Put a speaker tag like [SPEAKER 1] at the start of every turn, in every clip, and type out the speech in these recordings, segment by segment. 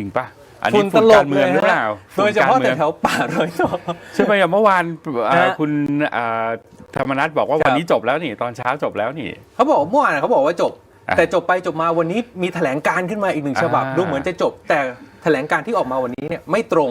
[SPEAKER 1] จริงปะอัน
[SPEAKER 2] ฝุ่
[SPEAKER 1] นี้
[SPEAKER 2] นต
[SPEAKER 1] ฝุ่น
[SPEAKER 2] ล
[SPEAKER 1] กา
[SPEAKER 2] บ
[SPEAKER 1] รเมื
[SPEAKER 2] เล
[SPEAKER 1] อง
[SPEAKER 2] ย
[SPEAKER 1] หรือเปล่า
[SPEAKER 2] โดยเฉพาะ
[SPEAKER 1] ฝุ่นกรมื
[SPEAKER 2] แต่
[SPEAKER 1] อง
[SPEAKER 2] แถวป่ารอยต่อ
[SPEAKER 1] ใช่ไหมอย่างเมื่อวานเอ่อ
[SPEAKER 2] ฮะ
[SPEAKER 1] คุณเอ่อธรรมนัฐบอกว่า
[SPEAKER 2] ครับ
[SPEAKER 1] วันนี้จบแล้วนี่ตอนเช้าจบแล้วนี่
[SPEAKER 2] เขาบอกว่าเมื่อวานเขาบอกว่าจบ
[SPEAKER 1] อะ
[SPEAKER 2] แต่จบไปจบมาวันนี้มีแถลงการขึ้นมาอีกหนึ่งฉบับ
[SPEAKER 1] อ่า
[SPEAKER 2] ดูเหมือนจะจบ แต่แถลงการที่ออกมาวันนี้เนี่ยไม่ตรง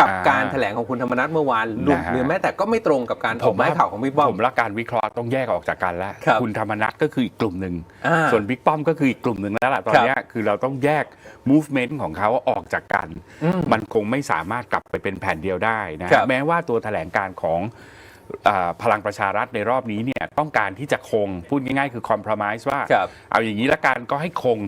[SPEAKER 2] กับ
[SPEAKER 1] อ่า
[SPEAKER 2] การแถลงของคุณธรรมนัฐเมื่อวานรวม
[SPEAKER 1] นะฮะ
[SPEAKER 2] หรือแม้แต่ก็ไม่ตรงกับการออกมาให้ข่าวของบิ๊กป้อม
[SPEAKER 1] ผมละการวิเคราะห์ต้องแยกออกจากกันแล้ว
[SPEAKER 2] ครับ
[SPEAKER 1] ณธรรมนัฐก็คืออีกกลุ่มหนึ่ง
[SPEAKER 2] อ่า
[SPEAKER 1] ส่วนบิ๊กป้อมก็คืออีกกลุ่มหนึ่งแล้วล่ะตอนเนี้ยคือเราต้องแยก movement ของเขาออกจากกัน
[SPEAKER 2] อืม
[SPEAKER 1] มันคงไม่สามารถกลับไปเป็นแผ่นเดียวได้นะครับแม้ว่าตัวแถลงการของอ่าพลังประชารัฐในรอบนี้เนี่ยต้องการที่จะคงพูดง่ายๆ คือ compromise ว่า
[SPEAKER 2] ครับ
[SPEAKER 1] เอาอย่างนี้ละกันก็ให้คง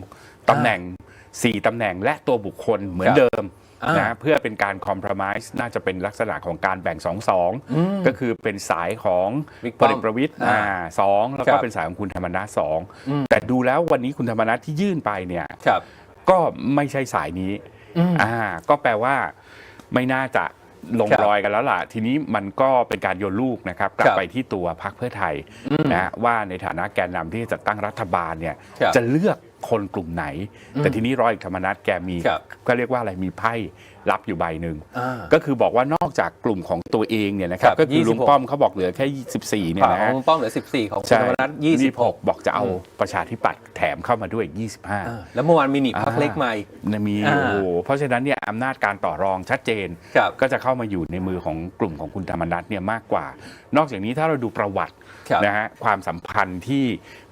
[SPEAKER 1] ตำแหน่ง 4ตำแหน่งและตัวบุคคลเหมือน
[SPEAKER 2] ครับ
[SPEAKER 1] เดิม
[SPEAKER 2] อ่า น
[SPEAKER 1] นะเพื่อเป็นการ compromise น่าจะเป็นลักษณะของการแบ่ง2
[SPEAKER 2] อืม
[SPEAKER 1] 2ก็คือเป็นสายของ
[SPEAKER 2] บิ๊ก
[SPEAKER 1] พ
[SPEAKER 2] ป้อ
[SPEAKER 1] ล
[SPEAKER 2] ม
[SPEAKER 1] เอกประวิตย
[SPEAKER 2] อ่า
[SPEAKER 1] อ่าสองแล้ว
[SPEAKER 2] ค
[SPEAKER 1] ก็
[SPEAKER 2] รับ
[SPEAKER 1] เป็นสายของคุณธรรมนัฐสอง
[SPEAKER 2] อืม
[SPEAKER 1] แต่ดูแล้ววันนี้คุณธรรมนัฐที่ยื่นไปเนี่ย
[SPEAKER 2] ครับ
[SPEAKER 1] ก็ไม่ใช่สายนี้
[SPEAKER 2] อืม
[SPEAKER 1] อ่าก็แปลว่าไม่น่าจะลง
[SPEAKER 2] ครับ
[SPEAKER 1] รอยกันแล้วล่ะ ทีนี้มันก็เป็นการโยนลูกนะครับกลั
[SPEAKER 2] ครับบ
[SPEAKER 1] ไปที่ตัวพรรคเพื่อไทย
[SPEAKER 2] อืม
[SPEAKER 1] นะว่าในฐานะแกนนำที่จะจัดตั้งรัฐบาลเนี่ย
[SPEAKER 2] ครับ
[SPEAKER 1] จะเลือก คนกลุ่มไหน แต่ทีนี้ร้อยเอกธรรมนัฐแกมี
[SPEAKER 2] ครับ
[SPEAKER 1] ก็เรียกว่าอะไรมีไพ่รับอยู่ใบหนึ่ง
[SPEAKER 2] อ่า
[SPEAKER 1] ก็คือบอกว่านอกจากกลุ่มของตัวเองเนี่ยนะครั
[SPEAKER 2] ครับบ
[SPEAKER 1] ก็คือลุง
[SPEAKER 2] 26
[SPEAKER 1] ป้อมเขาบอกเหลือแค่24เนี่ย
[SPEAKER 2] ข่าว
[SPEAKER 1] นะ
[SPEAKER 2] ขอ
[SPEAKER 1] ฮะ
[SPEAKER 2] งคุณป้อมเหลือ 14 ของคุณ
[SPEAKER 1] ใช่
[SPEAKER 2] ธรรมนัฐ
[SPEAKER 1] 26
[SPEAKER 2] 26
[SPEAKER 1] บอกจะเอา
[SPEAKER 2] อืม
[SPEAKER 1] ประชาธิปัตย์แถมเข้ามาด้วยอีก
[SPEAKER 2] อ่า
[SPEAKER 1] 25
[SPEAKER 2] แล้วเมื่อวานมีหนีพัก
[SPEAKER 1] อ่า
[SPEAKER 2] เล็กมาอีก
[SPEAKER 1] นะมี
[SPEAKER 2] อ่า
[SPEAKER 1] โอ้โหเพราะฉะนั้นเนี่ยอำนาจการต่อรองชัดเจน
[SPEAKER 2] ครับ
[SPEAKER 1] ก็จะเข้ามาอยู่ในมือของกลุ่มของคุณธรรมนัฐเนี่ยมากกว่า นอกจากนี้ถ้าเราดูประวัติ
[SPEAKER 2] ครับ
[SPEAKER 1] นะฮะความสัมพันธ์ที่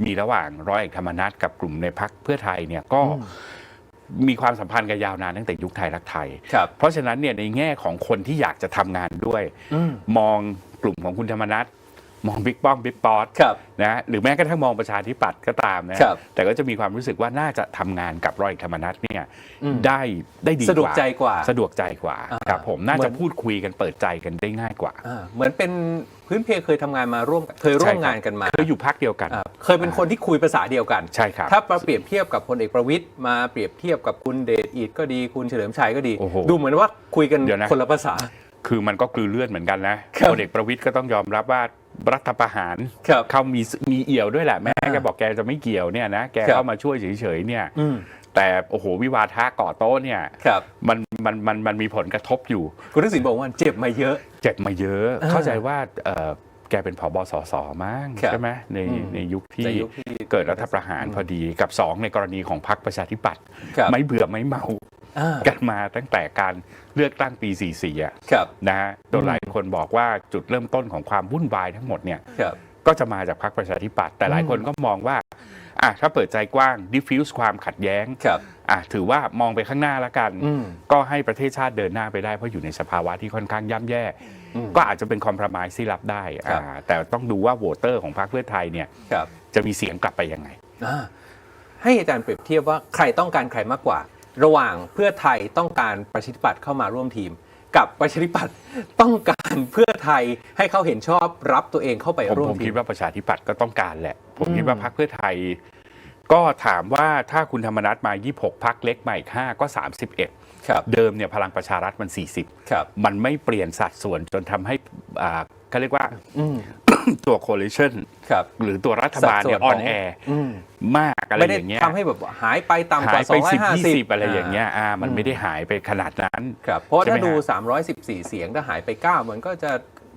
[SPEAKER 1] มีระหว่างร้อยเอกธรรมนัฐกับกลุ่มในพักเพื่อไทยเนี่ยก็มีความสัมพันธ์กันยาวนานตั้งแต่ยุคไทยรักไทย
[SPEAKER 2] ครับ
[SPEAKER 1] เพราะฉะนั้นเนี่ยในแง่ของคนที่อยากจะทำงานด้วย
[SPEAKER 2] อืม
[SPEAKER 1] มองกลุ่มของคุณธรรมนัฐ มองบิ๊กป้อมบิ๊กป๊อต
[SPEAKER 2] ครับ
[SPEAKER 1] นะหรือแม้กระทั่งมองประชาธิปัตย์ก็ตามนะครับแต่ก็จะมีความรู้สึกว่าน่าจะทำงานกับร้อยเอกธรรมนัฐเนี่ย
[SPEAKER 2] อืม
[SPEAKER 1] ได้ได้ดี
[SPEAKER 2] สะดวกใจกว่า
[SPEAKER 1] สะดวกใจกว่า
[SPEAKER 2] อ่า
[SPEAKER 1] ครับผมน่า
[SPEAKER 2] เหมื
[SPEAKER 1] จะ
[SPEAKER 2] อน
[SPEAKER 1] พูดคุยกันเปิดใจกันได้ง่ายกว่า
[SPEAKER 2] อ่าเหมือนเป็นพื้นเพเคยทำงานมาร่วมกันเคยร่วมงานกันมา
[SPEAKER 1] เคยอยู่พักเดียวกัน
[SPEAKER 2] อ่าเคยเป็นคนที่คุยภาษาเดียวกัน
[SPEAKER 1] ใช่ครับ
[SPEAKER 2] ถ้ามาเปรียบเทียบกับพลเอกประวิตยมาเปรียบเทียบกับคุณเดชอิดก็ดีคุณเฉลิมชัยก็ดี
[SPEAKER 1] โอ้โห
[SPEAKER 2] ดูเหมือนว่าคุยกัน
[SPEAKER 1] เดี๋ยวนะ
[SPEAKER 2] คนละภาษา
[SPEAKER 1] คือมันก็กลือเลือดเหมือนกันนะครับพลเอกประวิตยก็ต้องยอมรับว่า รัฐประหาร
[SPEAKER 2] ครับ
[SPEAKER 1] เขามีมีเอี่ยวด้วยแหละแม้
[SPEAKER 2] อ่า
[SPEAKER 1] แกบอกแกจะไม่เกี่ยวเนี่ยนะแก
[SPEAKER 2] ครับ
[SPEAKER 1] เข้ามาช่วยเฉยๆเนี่ย
[SPEAKER 2] อืม
[SPEAKER 1] แต่โอ้โหวิวาทะก่อโต๊ะเนี่ย
[SPEAKER 2] ครับ
[SPEAKER 1] มันมันมันมันมีผลกระทบอยู่
[SPEAKER 2] คุณทักษิณบอกว่าเจ็บมาเยอะ
[SPEAKER 1] เจ็บมาเยอะ
[SPEAKER 2] อ่า
[SPEAKER 1] เข้าใจว่าเอ่อแกเป็นผบสสมั้ง
[SPEAKER 2] ครับ
[SPEAKER 1] ใช่ไหมใน
[SPEAKER 2] อืม
[SPEAKER 1] ในยุคที่
[SPEAKER 2] ในยุคที่
[SPEAKER 1] เกิดรัฐประหารพอดีกับ2ในกรณีของพรรคประชาธิปัตย์
[SPEAKER 2] ครับ
[SPEAKER 1] ไม่เบื่อไม่เมา
[SPEAKER 2] อ่า
[SPEAKER 1] กันมาตั้งแต่การเลือกตั้งปี 44อะ
[SPEAKER 2] ครับ
[SPEAKER 1] นะฮะโดยหลายคนบอกว่าจุดเริ่มต้นของความวุ่นวายทั้งหมดเนี่ย
[SPEAKER 2] ครับ
[SPEAKER 1] ก็จะมาจากพรรคประชาธิปัตย์แต่หลายคนก็มองว่าอะถ้าเปิดใจกว้าง diffuse ความขัดแย้ง
[SPEAKER 2] ครับ
[SPEAKER 1] อะถือว่ามองไปข้างหน้าแล้วกัน
[SPEAKER 2] อืม
[SPEAKER 1] ก็ให้ประเทศชาติเดินหน้าไปได้เพราะอยู่ในสภาวะที่ค่อนข้างย่ำแย่
[SPEAKER 2] อืม
[SPEAKER 1] ก็อาจจะเป็นคอม p r o m i s e ที่รับได้
[SPEAKER 2] ครับ
[SPEAKER 1] อ่าแต่ต้องดูว่าโหวตเตอร์ของพรรคเพื่อไทยเนี่ย
[SPEAKER 2] ครับ
[SPEAKER 1] จะมีเสียงกลับไปยังไง
[SPEAKER 2] อ่าให้อาจารย์เปรียบเทียบว่าใครต้องการใครมากกว่า ระหว่างเพื่อไทยต้องการประชาธิปัตย์เข้ามาร่วมทีม กับประชาธิปัตย์ต้องการเพื่อไทยให้เขาเห็นชอบรับตัวเองเข้าไป
[SPEAKER 1] ผม
[SPEAKER 2] ร่วม
[SPEAKER 1] ผม
[SPEAKER 2] ที
[SPEAKER 1] คิด
[SPEAKER 2] ม
[SPEAKER 1] ว่าประชาธิปัตย์ก็ต้องการแหละ ผม
[SPEAKER 2] อืม
[SPEAKER 1] คิดว่าพรรคเพื่อไทย ก็ถามว่าถ้าคุณธรรมนัฐมา 26พรรคเล็กมาอีก5ก็ 31
[SPEAKER 2] ครับ
[SPEAKER 1] เดิมเนี่ยพลังประชารัฐมัน
[SPEAKER 2] ครับ
[SPEAKER 1] 40มันไม่เปลี่ยนสัดส่วนจนทำให้อ่าเขาเรียกว่า
[SPEAKER 2] อืม
[SPEAKER 1] ตัว coalition
[SPEAKER 2] ครับ
[SPEAKER 1] หรือตัวรัฐบาลเนี่ย
[SPEAKER 2] สัดส่
[SPEAKER 1] อ
[SPEAKER 2] วน
[SPEAKER 1] อน
[SPEAKER 2] ของ
[SPEAKER 1] แอร์
[SPEAKER 2] อืม
[SPEAKER 1] มากอะไร
[SPEAKER 2] ไม่ได้
[SPEAKER 1] อย่างเงี้ย
[SPEAKER 2] ทำให้แบบว่าหายไปต่ำก
[SPEAKER 1] หา
[SPEAKER 2] ว่าย
[SPEAKER 1] ไป10
[SPEAKER 2] 250
[SPEAKER 1] 20อะไรอย่างเงี้ยอ่ามันไม่ได้หายไปขนาดนั้น
[SPEAKER 2] ครับเพราะว่า
[SPEAKER 1] ใช่ไหม
[SPEAKER 2] ถ้าดู
[SPEAKER 1] ฮะ
[SPEAKER 2] 314 เสียงถ้าหายไป 9 มันก็จะ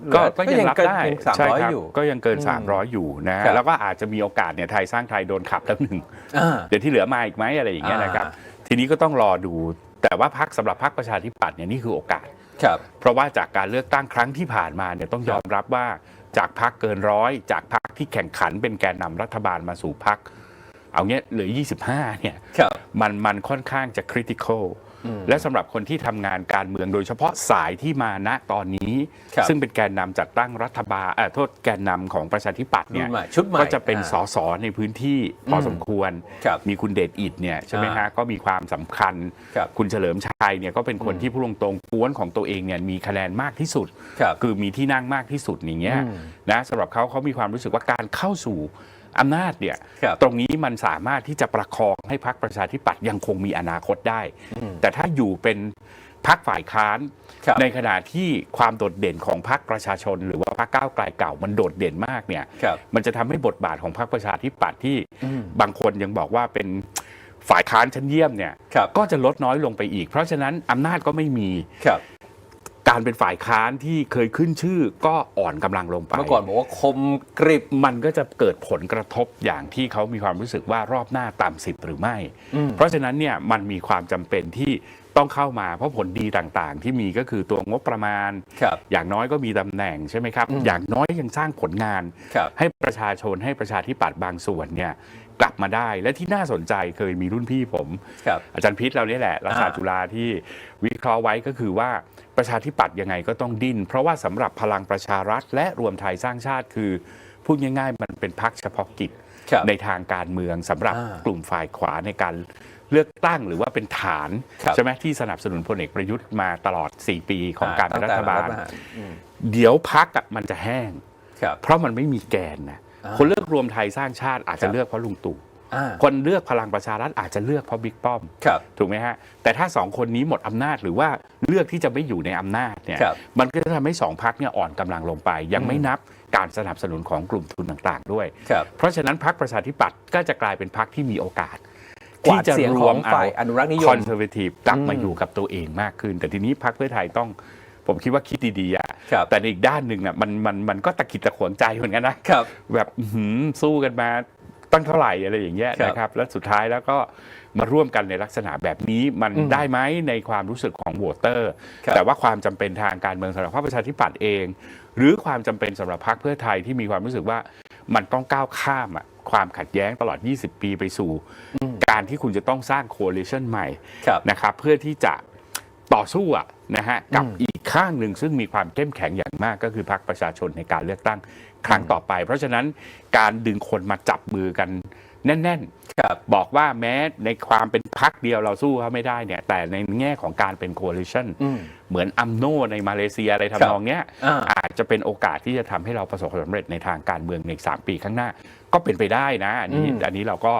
[SPEAKER 2] เหลื
[SPEAKER 1] ก็
[SPEAKER 2] อ
[SPEAKER 1] ก็ยังรับ
[SPEAKER 2] เกิน
[SPEAKER 1] ได้
[SPEAKER 2] ยัง
[SPEAKER 1] ใช่ครั
[SPEAKER 2] 300อยู่
[SPEAKER 1] ก็ยังเกิน
[SPEAKER 2] อืม
[SPEAKER 1] 300 อยู่นะครับแล้วก็อาจจะมีโอกาสเนี่ยไทยสร้างไทยโดนขับแล้วหนึ่ง
[SPEAKER 2] อ่า
[SPEAKER 1] เดี๋ยวที่เหลือมาอีกไหมอะไรอย่างเงี้ยนะครับ
[SPEAKER 2] อ่
[SPEAKER 1] ทีนี้ก็ต้องรอดู แต่ว่าพักสำหรับพักประชาธิปัตย์เนี่ยนี่คือโอกาส
[SPEAKER 2] ครับ
[SPEAKER 1] เพราะว่าจากการเลือกตั้งครั้งที่ผ่านมาเนี่ยต้องยอมรับว่า จากพักเกินร้อยจากพักที่แข่งขันเป็นแกนนำรัฐบาลมาสู่พักเอาเงี้ยเหลือ 25เนี่ย
[SPEAKER 2] ครับ
[SPEAKER 1] มันมันค่อนข้างจะคริติคอล
[SPEAKER 2] อืม
[SPEAKER 1] และสำหรับคนที่ทำงานการเมืองโดยเฉพาะสายที่มาณตอนนี้
[SPEAKER 2] ครับ
[SPEAKER 1] ซึ่งเป็นแกนนำจัดตั้งรัฐบาลเอ่อโทษแกนนำของประชาธิปัตย์เนี่ย
[SPEAKER 2] รุ่นใหม่ชุดใหม่
[SPEAKER 1] ก็จะเป็น
[SPEAKER 2] อ่า
[SPEAKER 1] สสในพื้นที่พออ
[SPEAKER 2] ม
[SPEAKER 1] สมควร
[SPEAKER 2] ครับ
[SPEAKER 1] มีคุณเดชอิดเนี่ยใช่ไหม
[SPEAKER 2] อ่า
[SPEAKER 1] ฮะก็มีความสำคัญ
[SPEAKER 2] ครับ
[SPEAKER 1] คุณเฉลิมชัยเนี่ยก็เป็นคน
[SPEAKER 2] อืม
[SPEAKER 1] ที่พูดตรงๆกวนของตัวเองเนี่ยมีคะแนนมากที่สุด
[SPEAKER 2] ครับ
[SPEAKER 1] คือมีที่นั่งมากที่สุดอย่างเงี้ย
[SPEAKER 2] อืม
[SPEAKER 1] นะสำหรับเขาเขามีความรู้สึกว่าการเข้าสู่ อำนาจเนี่ย
[SPEAKER 2] ครับ
[SPEAKER 1] ตรงนี้มันสามารถที่จะประคองให้พรรคประชาธิปัตย์ยังคงมีอนาคตได้
[SPEAKER 2] อืม
[SPEAKER 1] แต่ถ้าอยู่เป็นพรรคฝ่ายค้าน
[SPEAKER 2] ครับ
[SPEAKER 1] ในขณะที่ความโดดเด่นของพรรคประชาชน หรือว่าพรรคก้าวไกลเก่ามันโดดเด่นมากเนี่ย
[SPEAKER 2] ครับ
[SPEAKER 1] มันจะทำให้บทบาทของพรรคประชาธิปัตย์ที่
[SPEAKER 2] อืม
[SPEAKER 1] บางคนยังบอกว่าเป็นฝ่ายค้านชั้นเยี่ยมเนี่ย
[SPEAKER 2] ครับ
[SPEAKER 1] ก็จะลดน้อยลงไปอีก เพราะฉะนั้นอำนาจก็ไม่มี
[SPEAKER 2] ครับ
[SPEAKER 1] การเป็นฝ่ายค้านที่เคยขึ้นชื่อก็อ่อนกำลังลงไป
[SPEAKER 2] เมื่อก่อนบอกว่าคมกริบ
[SPEAKER 1] มันก็จะเกิดผลกระทบอย่างที่เขามีความรู้สึกว่ารอบหน้าต่ำสิบหรือไม่
[SPEAKER 2] อืม
[SPEAKER 1] เพราะฉะนั้นเนี่ยมันมีความจำเป็นที่ ต้องเข้ามาเพราะผลดีต่างๆ ที่มีก็คือตัวงบประมาณ
[SPEAKER 2] ครับ
[SPEAKER 1] อย่างน้อยก็มีตำแหน่งใช่ไหมครับ
[SPEAKER 2] อืม
[SPEAKER 1] อย่างน้อยยังสร้างผลงาน
[SPEAKER 2] ครับ
[SPEAKER 1] ให้ประชาชนให้ประชาธิปัตย์บางส่วนเนี่ยกลับมาได้และที่น่าสนใจเคยมีรุ่นพี่ผม
[SPEAKER 2] ครับ
[SPEAKER 1] อาจารย์พิษเราเนี่ยแหละรัฐศาสตร์
[SPEAKER 2] อ่า
[SPEAKER 1] จุฬาที่วิเคราะห์ไว้ก็คือว่าประชาธิปัตย์ยังไงก็ต้องดิ้น เพราะว่าสำหรับพลังประชารัฐ และรวมไทยสร้างชาติคือพูดง่ายๆ มันเป็นพรรคเฉพาะกิจ
[SPEAKER 2] ครับ
[SPEAKER 1] ในทางการเมืองสำหรับ
[SPEAKER 2] อ่าก
[SPEAKER 1] ลุ่มฝ่ายขวาในการ เลือกตั้งหรือว่าเป็นฐาน
[SPEAKER 2] ครับ
[SPEAKER 1] ใช่ไหมที่สนับสนุนพลเอกประยุทธ์มาตลอด 4 ปีของการเป็นรัฐบาล
[SPEAKER 2] ตั้งแต่อืม
[SPEAKER 1] เดี๋ยวพักมันจะแห้ง
[SPEAKER 2] ครับ
[SPEAKER 1] เพราะมันไม่มีแกนนะ
[SPEAKER 2] อ่า
[SPEAKER 1] คนเลือกรวมไทยสร้างชาติอาจ
[SPEAKER 2] ครั
[SPEAKER 1] จะ
[SPEAKER 2] บ
[SPEAKER 1] เลือกเพราะลุงตู่
[SPEAKER 2] อ่า
[SPEAKER 1] คนเลือกพลังประชารัฐอาจจะเลือกเพราะบิ๊กป้อม
[SPEAKER 2] ครับ
[SPEAKER 1] ถูกไหมฮะแต่ถ้าสองคนนี้หมดอำนาจหรือว่าเลือกที่จะไม่อยู่ในอำนาจเนี่ย
[SPEAKER 2] ครับ
[SPEAKER 1] มันก็จะทำให้สองพักเนี่ยอ่อนกำลังลงไป ยังไม่
[SPEAKER 2] อืม
[SPEAKER 1] นับการสนับสนุนของกลุ่มทุนต่างๆด้วย
[SPEAKER 2] ครับ
[SPEAKER 1] เพราะฉะนั้นพักประชาธิปัตย์ก็จะกลายเป็นพักที่มีโอกาส
[SPEAKER 2] กวาดเสียงของฝ่ายอนุรักษ์นิยม
[SPEAKER 1] คอนเซอร์เวทีฟกลับมา
[SPEAKER 2] อืม
[SPEAKER 1] อยู่กับตัวเองมากขึ้น แต่ทีนี้พักเพื่อไทยต้องผมคิดว่าคิดดีๆอะ
[SPEAKER 2] ครับ
[SPEAKER 1] แต่ในอีกด้านหนึ่งน่ะมันมันมันก็ตะขิดตะขวงใจเหมือนกันนะ
[SPEAKER 2] ครับ
[SPEAKER 1] แบบอื้อหือสู้กันมาตั้งเท่าไหร่อะไรอย่างเงี้ย
[SPEAKER 2] ครับ
[SPEAKER 1] นะครับ แล้วสุดท้ายแล้วก็ มาร่วมกันในลักษณะแบบนี้มัน
[SPEAKER 2] อืม
[SPEAKER 1] ได้ไหมในความรู้สึกของโหวตเตอร์
[SPEAKER 2] ครับ
[SPEAKER 1] แต่ว่าความจำเป็นทางการเมืองสำหรับพรรคประชาธิปัตย์เอง หรือความจำเป็นสำหรับพรรคเพื่อไทยที่มีความรู้สึกว่ามันต้องก้าวข้ามอะความขัดแย้งตลอด 20 ปีไปสู่
[SPEAKER 2] อืม
[SPEAKER 1] การที่คุณจะต้องสร้าง coalition ใหม่
[SPEAKER 2] ครับ
[SPEAKER 1] นะครับเพื่อที่จะต่อสู้อะนะฮะกับ
[SPEAKER 2] อืม
[SPEAKER 1] อีกข้างหนึ่งซึ่งมีความเข้มแข็งอย่างมากก็คือพรรคประชาชนในการเลือกตั้งครั้งต่อไป เพราะฉะนั้นการดึงคนมาจับมือกันแน่น
[SPEAKER 2] ค รับ
[SPEAKER 1] ๆบอกว่าแม้ในความเป็นพรรคเดียวเราสู้เขาไม่ได้เนี่ย แต่ในแง่ของการเป็น coalition
[SPEAKER 2] อืม
[SPEAKER 1] เหมือนอัมโนในมาเลเซียอะไร
[SPEAKER 2] ครับ
[SPEAKER 1] ทำนองเนี้ย
[SPEAKER 2] อ่า
[SPEAKER 1] อาจจะเป็นโอกาสที่จะทำให้เราประสบความสำเร็จในทางการเมืองในอีกสามปีข้างหน้า ก็เป็นไปได้นะอันนี้
[SPEAKER 2] อืม
[SPEAKER 1] อันนี้เราก็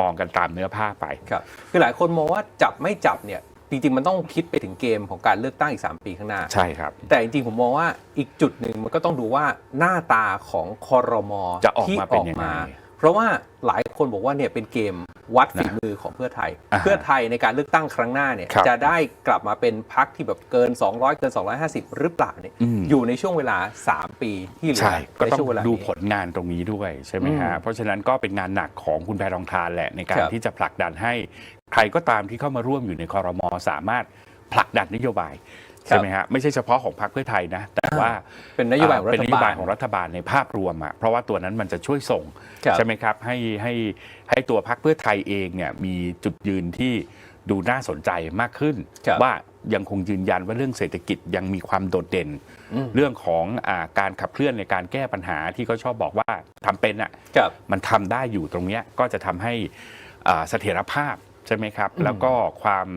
[SPEAKER 1] มองกันตามเนื้อผ้าไป
[SPEAKER 2] ครับคือหลายคนมองว่าจับไม่จับเนี่ยจริงๆ มันต้องคิดไปถึงเกมของการเลือกตั้งอีก 3 ปีข้างหน้า
[SPEAKER 1] ใช่ครับ
[SPEAKER 2] แต่จริงๆ ผมมองว่าอีกจุดหนึ่งมันก็ต้องดูว่าหน้าตาของคอรมอ
[SPEAKER 1] จะออก
[SPEAKER 2] ที่
[SPEAKER 1] มาเป็นยังไง
[SPEAKER 2] เพราะว่าหลายคนบอกว่าเนี่ยเป็นเกมวัดฝี
[SPEAKER 1] นะ
[SPEAKER 2] มือของเพื่อไทย
[SPEAKER 1] อ่าฮะ
[SPEAKER 2] เพื่อไทยในการเลือกตั้งครั้งหน้าเนี่ย
[SPEAKER 1] ครับ
[SPEAKER 2] จะได้กลับมาเป็นพักที่แบบเกิน 200 เกิน 250 หรือเปล่าเนี่ย
[SPEAKER 1] อืม
[SPEAKER 2] อยู่ในช่วงเวลา 3 ปีที่เหลือ
[SPEAKER 1] ใช่ก็
[SPEAKER 2] ใน
[SPEAKER 1] ต้อง
[SPEAKER 2] ช่วงเวลา
[SPEAKER 1] ดู
[SPEAKER 2] นี้
[SPEAKER 1] ผลงานตรงนี้ด้วยใช่ไหม
[SPEAKER 2] อื
[SPEAKER 1] ฮะ
[SPEAKER 2] ม
[SPEAKER 1] เพราะฉะนั้นก็เป็นงานหนักของคุณแพรทองทานแหละในการ
[SPEAKER 2] ครับ
[SPEAKER 1] ที่จะผลักดันให้ใครก็ตามที่เข้ามาร่วมอยู่ในคอรมอสามารถผลักดันนโยบาย
[SPEAKER 2] ครับ
[SPEAKER 1] ใช่ไหมฮะไม่ใช่เฉพาะของพรรคเพื่อไทยนะ แต่ว่า
[SPEAKER 2] เป็นนโยบายของรั
[SPEAKER 1] เป็น
[SPEAKER 2] ฐ
[SPEAKER 1] นโย
[SPEAKER 2] บา
[SPEAKER 1] บา
[SPEAKER 2] ล
[SPEAKER 1] ยของรัฐบาลในภาพรวมอะเพราะว่าตัวนั้นมันจะช่วยส่ง
[SPEAKER 2] ครับ
[SPEAKER 1] ใช่ไหมครับให้ให้ให้ตัวพรรคเพื่อไทยเองเนี่ยมีจุดยืนที่ดูน่าสนใจมากขึ้น
[SPEAKER 2] ครับ
[SPEAKER 1] ว่ายังคงยืนยันว่าเรื่องเศรษฐกิจยังมีความโดดเด่น
[SPEAKER 2] อืม
[SPEAKER 1] เรื่องของอาการขับเคลื่อนในการแก้ปัญหาที่เขาชอบบอกว่าทำเป็นอะ
[SPEAKER 2] ครับ
[SPEAKER 1] มันทำได้อยู่ตรงเนี้ยก็จะทำให้อ่าเสถียรภาพใช่ไหมครับ
[SPEAKER 2] อืม
[SPEAKER 1] แล้วก็ความ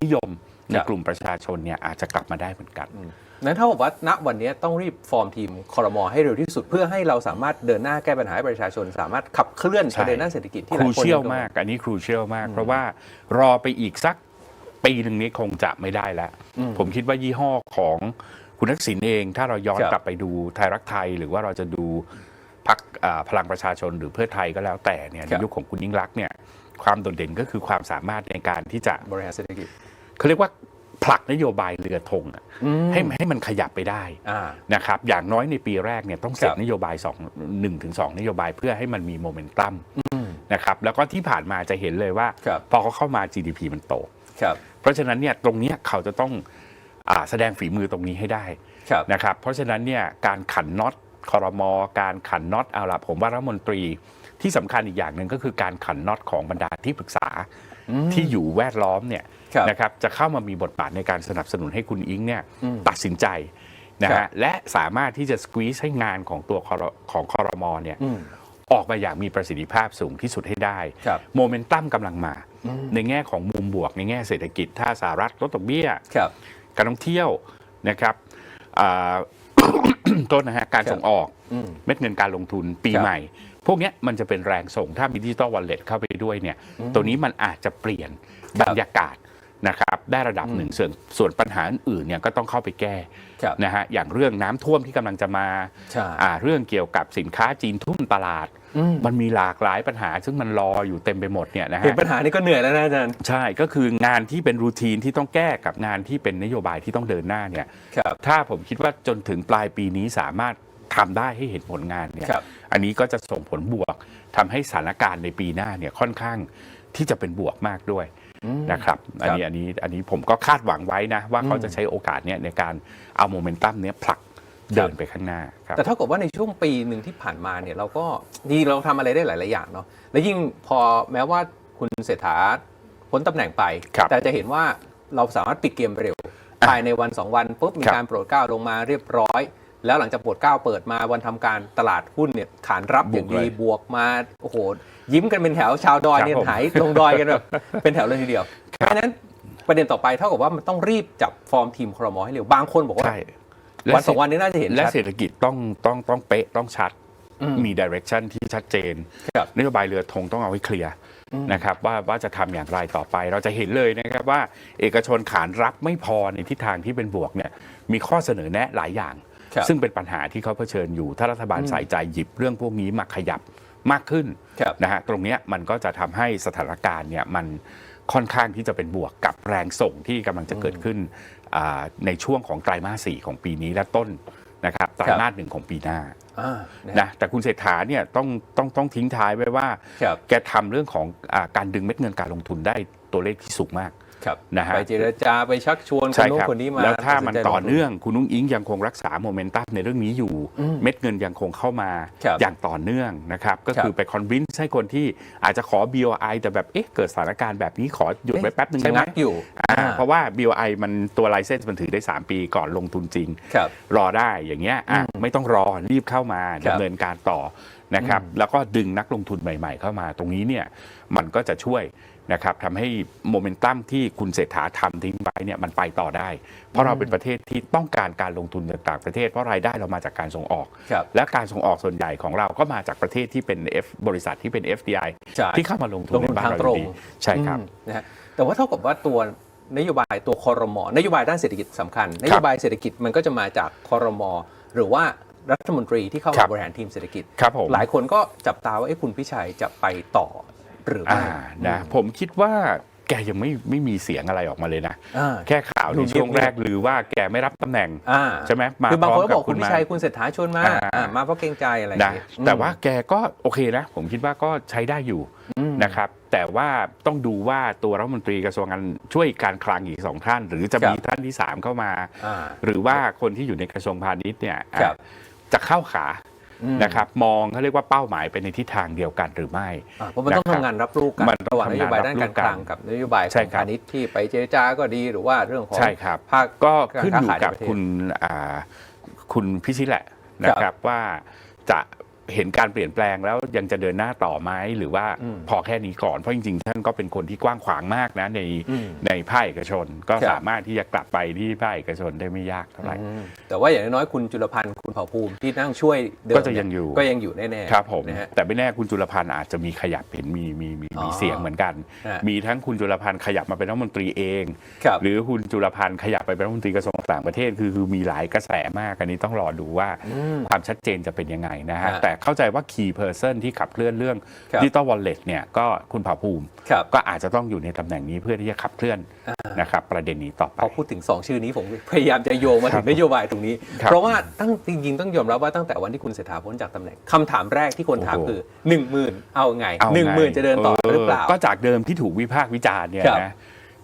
[SPEAKER 1] นิยม ใน
[SPEAKER 2] ครับ
[SPEAKER 1] กลุ่มประชาชนเนี่ยอาจจะกลับมาได้เหมือนกัน
[SPEAKER 2] นั้นเท่ากับว่าณวันนี้ต้องรีบฟอร์มทีมคอรมอให้เร็วที่สุดเพื่อให้เราสามารถเดินหน้าแก้ปัญหาให้ประชาชน สามารถขับเคลื่อน
[SPEAKER 1] ใช่
[SPEAKER 2] ประเด็นด้านเศรษฐกิจที่ห
[SPEAKER 1] ค
[SPEAKER 2] ลาย
[SPEAKER 1] รู
[SPEAKER 2] คน
[SPEAKER 1] เชี่ยว
[SPEAKER 2] ง
[SPEAKER 1] มาก อันนี้ครูเชี่ยวมาก เพราะว่ารอไปอีกสักปีหนึ่งนี้คงจะไม่ได้แล้ว
[SPEAKER 2] อืม
[SPEAKER 1] ผมคิดว่ายี่ห้อของคุณทักษิณเอง ถ้าเราย้อน
[SPEAKER 2] ครับ
[SPEAKER 1] กลับไปดูไทยรักไทย หรือว่าเราจะดูพักพลังประชาชนหรือเพื่อไทยก็แล้วแต่เนี่ยในยุคของคุณยิ่งรักษณ์เนี่ยความโดดเด่นก็คือความสามารถในการที่จะ
[SPEAKER 2] บริหารเศรษฐกิจ
[SPEAKER 1] เขาเรียกว่าผลักนโยบายเรือธงอะ
[SPEAKER 2] อืม
[SPEAKER 1] ให้ให้มันขยับไปได้
[SPEAKER 2] อ่า
[SPEAKER 1] นะครับอย่างน้อยในปีแรกเนี่ยต้องเสร็จ
[SPEAKER 2] ครับ
[SPEAKER 1] นโยบาย2 1ถึง2นโยบายเพื่อให้มันมีโมเมนตัม
[SPEAKER 2] อืม
[SPEAKER 1] นะครับแล้วก็ที่ผ่านมาจะเห็นเลยว่า
[SPEAKER 2] ครับ
[SPEAKER 1] พอเขาเข้ามา GDP มันโต
[SPEAKER 2] ครับ
[SPEAKER 1] เพราะฉะนั้นเนี่ยตรงเนี้ยเขาจะต้องอาแสดงฝีมือตรงนี้ให้ได้
[SPEAKER 2] ครับ
[SPEAKER 1] นะครับเพราะฉะนั้นเนี่ยการขันน็อตคอรมอการขันน็อตเอาละผมว่ารัฐมนตรีที่สำคัญอีกอย่างหนึ่งก็คือการขันน็อตของบรรดาที่ปรึกษา
[SPEAKER 2] อืม
[SPEAKER 1] ที่อยู่แวดล้อมเนี่ย
[SPEAKER 2] ครับ
[SPEAKER 1] นะครับจะเข้ามามีบทบาทในการสนับสนุนให้คุณอิงเนี่ย
[SPEAKER 2] อืม
[SPEAKER 1] ตัดสินใจนะ
[SPEAKER 2] ครั
[SPEAKER 1] ฮะ
[SPEAKER 2] บ
[SPEAKER 1] และสามารถที่จะส e ี z ให้งานของตัวคอรของคอรมอเนี่ย
[SPEAKER 2] อืม
[SPEAKER 1] ออกมาอย่างมีประสิทธิภาพสูงที่สุดให้ได้
[SPEAKER 2] ครับ
[SPEAKER 1] โมเมนตัมกำลังมา
[SPEAKER 2] อืม
[SPEAKER 1] ในแง่ของมุมบวกในแง่เศรษฐกิจ ถ้าสหรัฐลดดอกเบี้ย
[SPEAKER 2] ครับ
[SPEAKER 1] การท่องเที่ยวนะครับอ่าต้นนะฮะการ
[SPEAKER 2] ครับ
[SPEAKER 1] ส่งออก
[SPEAKER 2] อืม
[SPEAKER 1] เม็ดเงินการลงทุนปี
[SPEAKER 2] ครับ
[SPEAKER 1] ใหม่ พวกเนี้ยมันจะเป็นแรงส่งถ้ามีดิจิตอลวอลเล็ตเข้าไปด้วยเนี่ย
[SPEAKER 2] อืม
[SPEAKER 1] ตัวนี้มันอาจจะเปลี่ยน
[SPEAKER 2] ครับ
[SPEAKER 1] บรรยากาศ นะครับได้ระดับหนึ่งส่วนส่วนปัญหาอื่นๆเนี่ยก็ต้องเข้าไปแก้
[SPEAKER 2] ครับ
[SPEAKER 1] นะฮะอย่างเรื่องน้ำท่วมที่กำลังจะมา
[SPEAKER 2] ใช่
[SPEAKER 1] อ่าเรื่องเกี่ยวกับสินค้าจีนทุ่มตลาด
[SPEAKER 2] อืม
[SPEAKER 1] มันมีหลากหลายปัญหา ซึ่งมันรออยู่เต็มไปหมดเนี่ยนะ
[SPEAKER 2] เห็น
[SPEAKER 1] ฮะ
[SPEAKER 2] ปัญหานี้ก็เหนื่อยแล้วนะอาจารย์
[SPEAKER 1] ใช่ก็คืองานที่เป็นรูทีนที่ต้องแก้กับงานที่เป็นนโยบายที่ต้องเดินหน้าเนี่ย
[SPEAKER 2] ครับ
[SPEAKER 1] ถ้าผมคิดว่าจนถึงปลายปีนี้สามารถทำได้ให้เห็นผลงานเนี่ย
[SPEAKER 2] ครับ
[SPEAKER 1] อันนี้ก็จะส่งผลบวกทำให้สถานการณ์ในปีหน้าเนี่ยค่อนข้างที่จะเป็นบวกมากด้วย
[SPEAKER 2] อืม
[SPEAKER 1] นะครับอันนี้อันนี้อันนี้ผมก็คาดหวังไว้นะ ว่าเขาจะใช้โอกาสเนี่ยในการเอาโมเมนตัมเนี้ยผลักเดินไปข้างหน้าครับ
[SPEAKER 2] แต่เท่ากับว่าในช่วงปีหนึ่งที่ผ่านมาเนี่ยเราก็ดีเราทำอะไรได้หลาย ๆ อย่างเนาะและยิ่งพอแม้ว่าคุณเศรษฐาพ้นตำแหน่งไป
[SPEAKER 1] ครับ
[SPEAKER 2] แต่จะเห็นว่าเราสามารถปิดเกมไปเร็วภายในวัน 2 วันปุ๊บมี
[SPEAKER 1] ครับ
[SPEAKER 2] การโปรดเกล้าลงมาเรียบร้อย แล้วหลังจากโปรดเกล้าเปิดมาวันทำการตลาดหุ้นเนี่ยขานรับบอ
[SPEAKER 1] ว
[SPEAKER 2] ย่ากง
[SPEAKER 1] เลย
[SPEAKER 2] ดีบวกมาโอ้โหยิ้มกันเป็นแถวชาวดอยเนี่ย
[SPEAKER 1] ครับผม
[SPEAKER 2] หายลงดอยกันแบบเป็นแถวเลยทีเดียวเพราะฉะนั้นประเด็นต่อไปเท่ากับว่ามันต้องรีบจับฟอร์มทีมครมให้เร็วบางคนบอกว่า
[SPEAKER 1] ใช่
[SPEAKER 2] วันสองวันนี้น่าจะเห็น
[SPEAKER 1] และ
[SPEAKER 2] ชัด
[SPEAKER 1] เศรษฐกิจต้องต้องต้องเป๊ะต้องชัด
[SPEAKER 2] อืม
[SPEAKER 1] มีดิเรกชันที่ชัดเจน
[SPEAKER 2] ครับ
[SPEAKER 1] นโยบายเรือธงต้องเอาให้เคลียร์
[SPEAKER 2] อืม
[SPEAKER 1] นะครับว่าว่าจะทำอย่างไรต่อไป เราจะเห็นเลยนะครับว่าเอกชนขานรับไม่พอในทิศทางที่เป็นบวกเนี่ยมีข้อเสนอแนะหลายอย่าง
[SPEAKER 2] ครับ
[SPEAKER 1] ซึ่งเป็นปัญหาที่เขาเผชิญอยู่ ถ้ารัฐบาลใส่ใจหยิบเรื่องพวกนี้มาขยับมากขึ้น
[SPEAKER 2] ครับ
[SPEAKER 1] นะฮะตรงเนี้ยมันก็จะทำให้สถานการณ์เนี่ยมันค่อนข้างที่จะเป็นบวกกับแรงส่งที่กำลังจะเกิดขึ้นอ่าในช่วงของไตรมาสสี่ของปีนี้และต้นนะครับไตรมาสหนึ่งของปีหน้า
[SPEAKER 2] อ่านะ
[SPEAKER 1] นะแต่คุณเศรษฐาเนี่ยต้องต้องต้องทิ้งท้ายไว้ว่า
[SPEAKER 2] ครับ
[SPEAKER 1] แกทำเรื่องของอาการดึงเม็ดเงินการลงทุนได้ตัวเลขที่สูงมาก
[SPEAKER 2] ครับ
[SPEAKER 1] นะฮะ
[SPEAKER 2] ไปเจรจาไปชักชวนคน
[SPEAKER 1] ใช่
[SPEAKER 2] โน้น
[SPEAKER 1] ครับ
[SPEAKER 2] คนนี้มา
[SPEAKER 1] แล้วถ้ามัน
[SPEAKER 2] ตัดสิใจ
[SPEAKER 1] ต่อ
[SPEAKER 2] ลทุ
[SPEAKER 1] เนื่องคุณนุ้งอิงยังคงรักษาโมเมนตัมในเรื่องนี้อยู่
[SPEAKER 2] อืม
[SPEAKER 1] เม็ดเงินยังคงเข้ามา
[SPEAKER 2] ครับ
[SPEAKER 1] อย่างต่อเนื่องนะครับก็
[SPEAKER 2] ครับ
[SPEAKER 1] คือไปคอนวินส์ให้คนที่อาจจะขอ BOI แต่แบบเอ๊ะเกิดสถานการณ์แบบนี้ขอหยุดไว้แป๊บหนึ่ง
[SPEAKER 2] ชะ
[SPEAKER 1] ได้ไหม
[SPEAKER 2] งักอยู่
[SPEAKER 1] อ่าเพราะว่า BOI มันตัวไลเซนส์มันถือได้ 3 ปีก่อนลงทุนจริง
[SPEAKER 2] ครับ
[SPEAKER 1] รอได้อย่างเงี้ยอะไม่ต้องรอรีบเข้ามา
[SPEAKER 2] ครับ
[SPEAKER 1] ดำเนินการต่อนะครับแล้วก็ดึงนักลงทุนใหม่ ๆ เข้ามาตรงนี้เนี่ยมันก็จะช่วย นะครับทำให้โมเมนตัมที่คุณเศรษฐาทำทิ้งไว้เนี่ยมันไปต่อได้ เพราะเราเป็นประเทศที่ต้องการการลงทุนจากต่างประเทศ เพราะรายได้เรามาจากการส่งออก
[SPEAKER 2] ครับ
[SPEAKER 1] และการส่งออกส่วนใหญ่ของเราก็มาจากประเทศที่เป็น F บริษัทที่เป็น FDI
[SPEAKER 2] ใช่
[SPEAKER 1] ที่เข้ามาลงทุน
[SPEAKER 2] ลง
[SPEAKER 1] ใน
[SPEAKER 2] ทุน
[SPEAKER 1] บ้าน
[SPEAKER 2] ทาง
[SPEAKER 1] เรา
[SPEAKER 2] ตรง
[SPEAKER 1] อยู่ดีใช่ครับ
[SPEAKER 2] อืมนะฮะแต่ว่าเท่ากับว่าตัวนโยบายตัวคอรมอนโยบายด้านเศรษฐกิจสำคัญ นโยบายเศรษฐกิจมันก็จะมาจากคอรมอหรือว่ารัฐมนตรีที่เข้า
[SPEAKER 1] ครั
[SPEAKER 2] มา
[SPEAKER 1] บ
[SPEAKER 2] บริหารทีมเศรษฐกิจ
[SPEAKER 1] ครับผม
[SPEAKER 2] หลายคนก็จับตาว่าเอ้คุณพิชัยจะไปต่อ หรือไม่
[SPEAKER 1] อ่านะผมคิดว่าแกยังไม่ไม่มีเสียงอะไรออกมาเลยนะ
[SPEAKER 2] อ่า
[SPEAKER 1] แค่ข่าว
[SPEAKER 2] ดู
[SPEAKER 1] ในช่วง
[SPEAKER 2] เงี
[SPEAKER 1] แร
[SPEAKER 2] ยบ
[SPEAKER 1] กหรือว่าแกไม่รับตำแหน่ง
[SPEAKER 2] อ่า
[SPEAKER 1] ใช่ไหมมา
[SPEAKER 2] คือบางคนก็
[SPEAKER 1] พร้
[SPEAKER 2] บ
[SPEAKER 1] อ
[SPEAKER 2] อก
[SPEAKER 1] ม
[SPEAKER 2] คุณพิ
[SPEAKER 1] มา
[SPEAKER 2] ชัยคุณเศรษฐาชวนมา
[SPEAKER 1] อ่า
[SPEAKER 2] อ่ามาเพราะเกรงใจอะไรอย่า
[SPEAKER 1] นะ
[SPEAKER 2] งเงี้ย
[SPEAKER 1] แต่ว่าแกก็โอเคนะ ผมคิดว่าก็ใช้ได้อยู่
[SPEAKER 2] อืม
[SPEAKER 1] นะครับ แต่ว่าต้องดูว่าตัวรัฐมนตรีกระทรวงการช่วยการคลังอีกสองท่าน หรือจะมี
[SPEAKER 2] ครับ
[SPEAKER 1] ท่านที่3เข้ามา
[SPEAKER 2] อ่า
[SPEAKER 1] หรือว่าคนที่อยู่ในกระทรวงพาณิชย์เนี่ย
[SPEAKER 2] ครับ
[SPEAKER 1] จะเข้าขา
[SPEAKER 2] อืม
[SPEAKER 1] นะครับมองเขาเรียกว่าเป้าหมายไปในทิศทางเดียวกันหรือไม่
[SPEAKER 2] อ่าเพราะมันต้อง
[SPEAKER 1] นะครับ
[SPEAKER 2] ทำงานรับลูกกัน
[SPEAKER 1] มันต้อง
[SPEAKER 2] ระหว่างนโยบายด้านการคลัง
[SPEAKER 1] ทำงานรับลูกกัน
[SPEAKER 2] กับนโยบายข
[SPEAKER 1] ใช่
[SPEAKER 2] อง
[SPEAKER 1] ครับ
[SPEAKER 2] พาณิชย์ที่ไปเจรจาก็ดีหรือว่าเรื่องของ
[SPEAKER 1] ใช่ครับ
[SPEAKER 2] ภาค
[SPEAKER 1] ก็ขึ้นอยู่
[SPEAKER 2] การค้าขาย
[SPEAKER 1] กับ
[SPEAKER 2] ในประเทศ
[SPEAKER 1] คุณอ่าคุณพิชิตแหละนะครับว่าจะ เห็นการเปลี่ยนแปลงแล้วยังจะเดินหน้าต่อไหมหรือว่า
[SPEAKER 2] อืม
[SPEAKER 1] พอแค่นี้ก่อนเพราะจริงๆ ท่านก็เป็นคนที่กว้างขวางมากนะใน
[SPEAKER 2] อืม
[SPEAKER 1] ในภาคเอกชน ก็
[SPEAKER 2] ครับ
[SPEAKER 1] สามารถที่จะกลับไปที่ภาคเอกชนได้ไม่ยากเท่าไหร่
[SPEAKER 2] อืมแต่ว่าอย่างน้อยๆคุณจุลพันธ์คุณเผ่าภูมิที่นั่งช่วยเดิม
[SPEAKER 1] ก็จะยังอยู่
[SPEAKER 2] ก็ยังอยู่แน่ๆ
[SPEAKER 1] ครับผม
[SPEAKER 2] นะฮะ
[SPEAKER 1] แต่ไม่แน่คุณจุลพันธ์อาจจะมีขยับเห็นมีมีมี
[SPEAKER 2] อ๋อ
[SPEAKER 1] มีเสียงเหมือนกัน
[SPEAKER 2] ฮะ
[SPEAKER 1] มีทั้งคุณจุลพันธ์ขยับมาเป็นรัฐมนตรีเอง
[SPEAKER 2] ครับ
[SPEAKER 1] หรือคุณจุลพันธ์ขยับไปเป็นรัฐมนตรีกระทรวงต่างประเทศคือคือมีหลายกระแสมากอันนี้ต้องรอดูว่า
[SPEAKER 2] อืม
[SPEAKER 1] ความชัดเจนจะเป็นยังไงนะฮะ
[SPEAKER 2] ฮะ
[SPEAKER 1] แต่เข้าใจว่า key person ที่ขับเคลื่อนเรื่อง
[SPEAKER 2] ครับ
[SPEAKER 1] ดิจิตอลวอลเล็ตเนี่ยก็คุณเผ่าภูมิ
[SPEAKER 2] ครับ
[SPEAKER 1] ก็อาจจะต้องอยู่ในตำแหน่งนี้เพื่อที่จะขับเคลื่อนนะครับประเด็นนี้ต่อไป
[SPEAKER 2] พอพูดถึง 2 ชื่อนี้ผมพยายามจะโยงมา
[SPEAKER 1] ครั
[SPEAKER 2] ถึ
[SPEAKER 1] บ
[SPEAKER 2] งนโยบายตรงนี้
[SPEAKER 1] ครับ
[SPEAKER 2] เพราะว่าตั้งจริงๆ ต้องยอมรับว่าตั้งแต่วันที่คุณเศรษฐาพ้นจากตำแหน่งคำถามแรกที่คนถาม
[SPEAKER 1] โอ้โห
[SPEAKER 2] คือ 1 0,000 เอาไง
[SPEAKER 1] เอา
[SPEAKER 2] หนึ่งหมื่น
[SPEAKER 1] ไง
[SPEAKER 2] จะเดินต่อหรือเปล่า
[SPEAKER 1] ก็จากเดิมที่ถูกวิพากษ์วิจารณ์เนี่ย
[SPEAKER 2] ครับ
[SPEAKER 1] นะ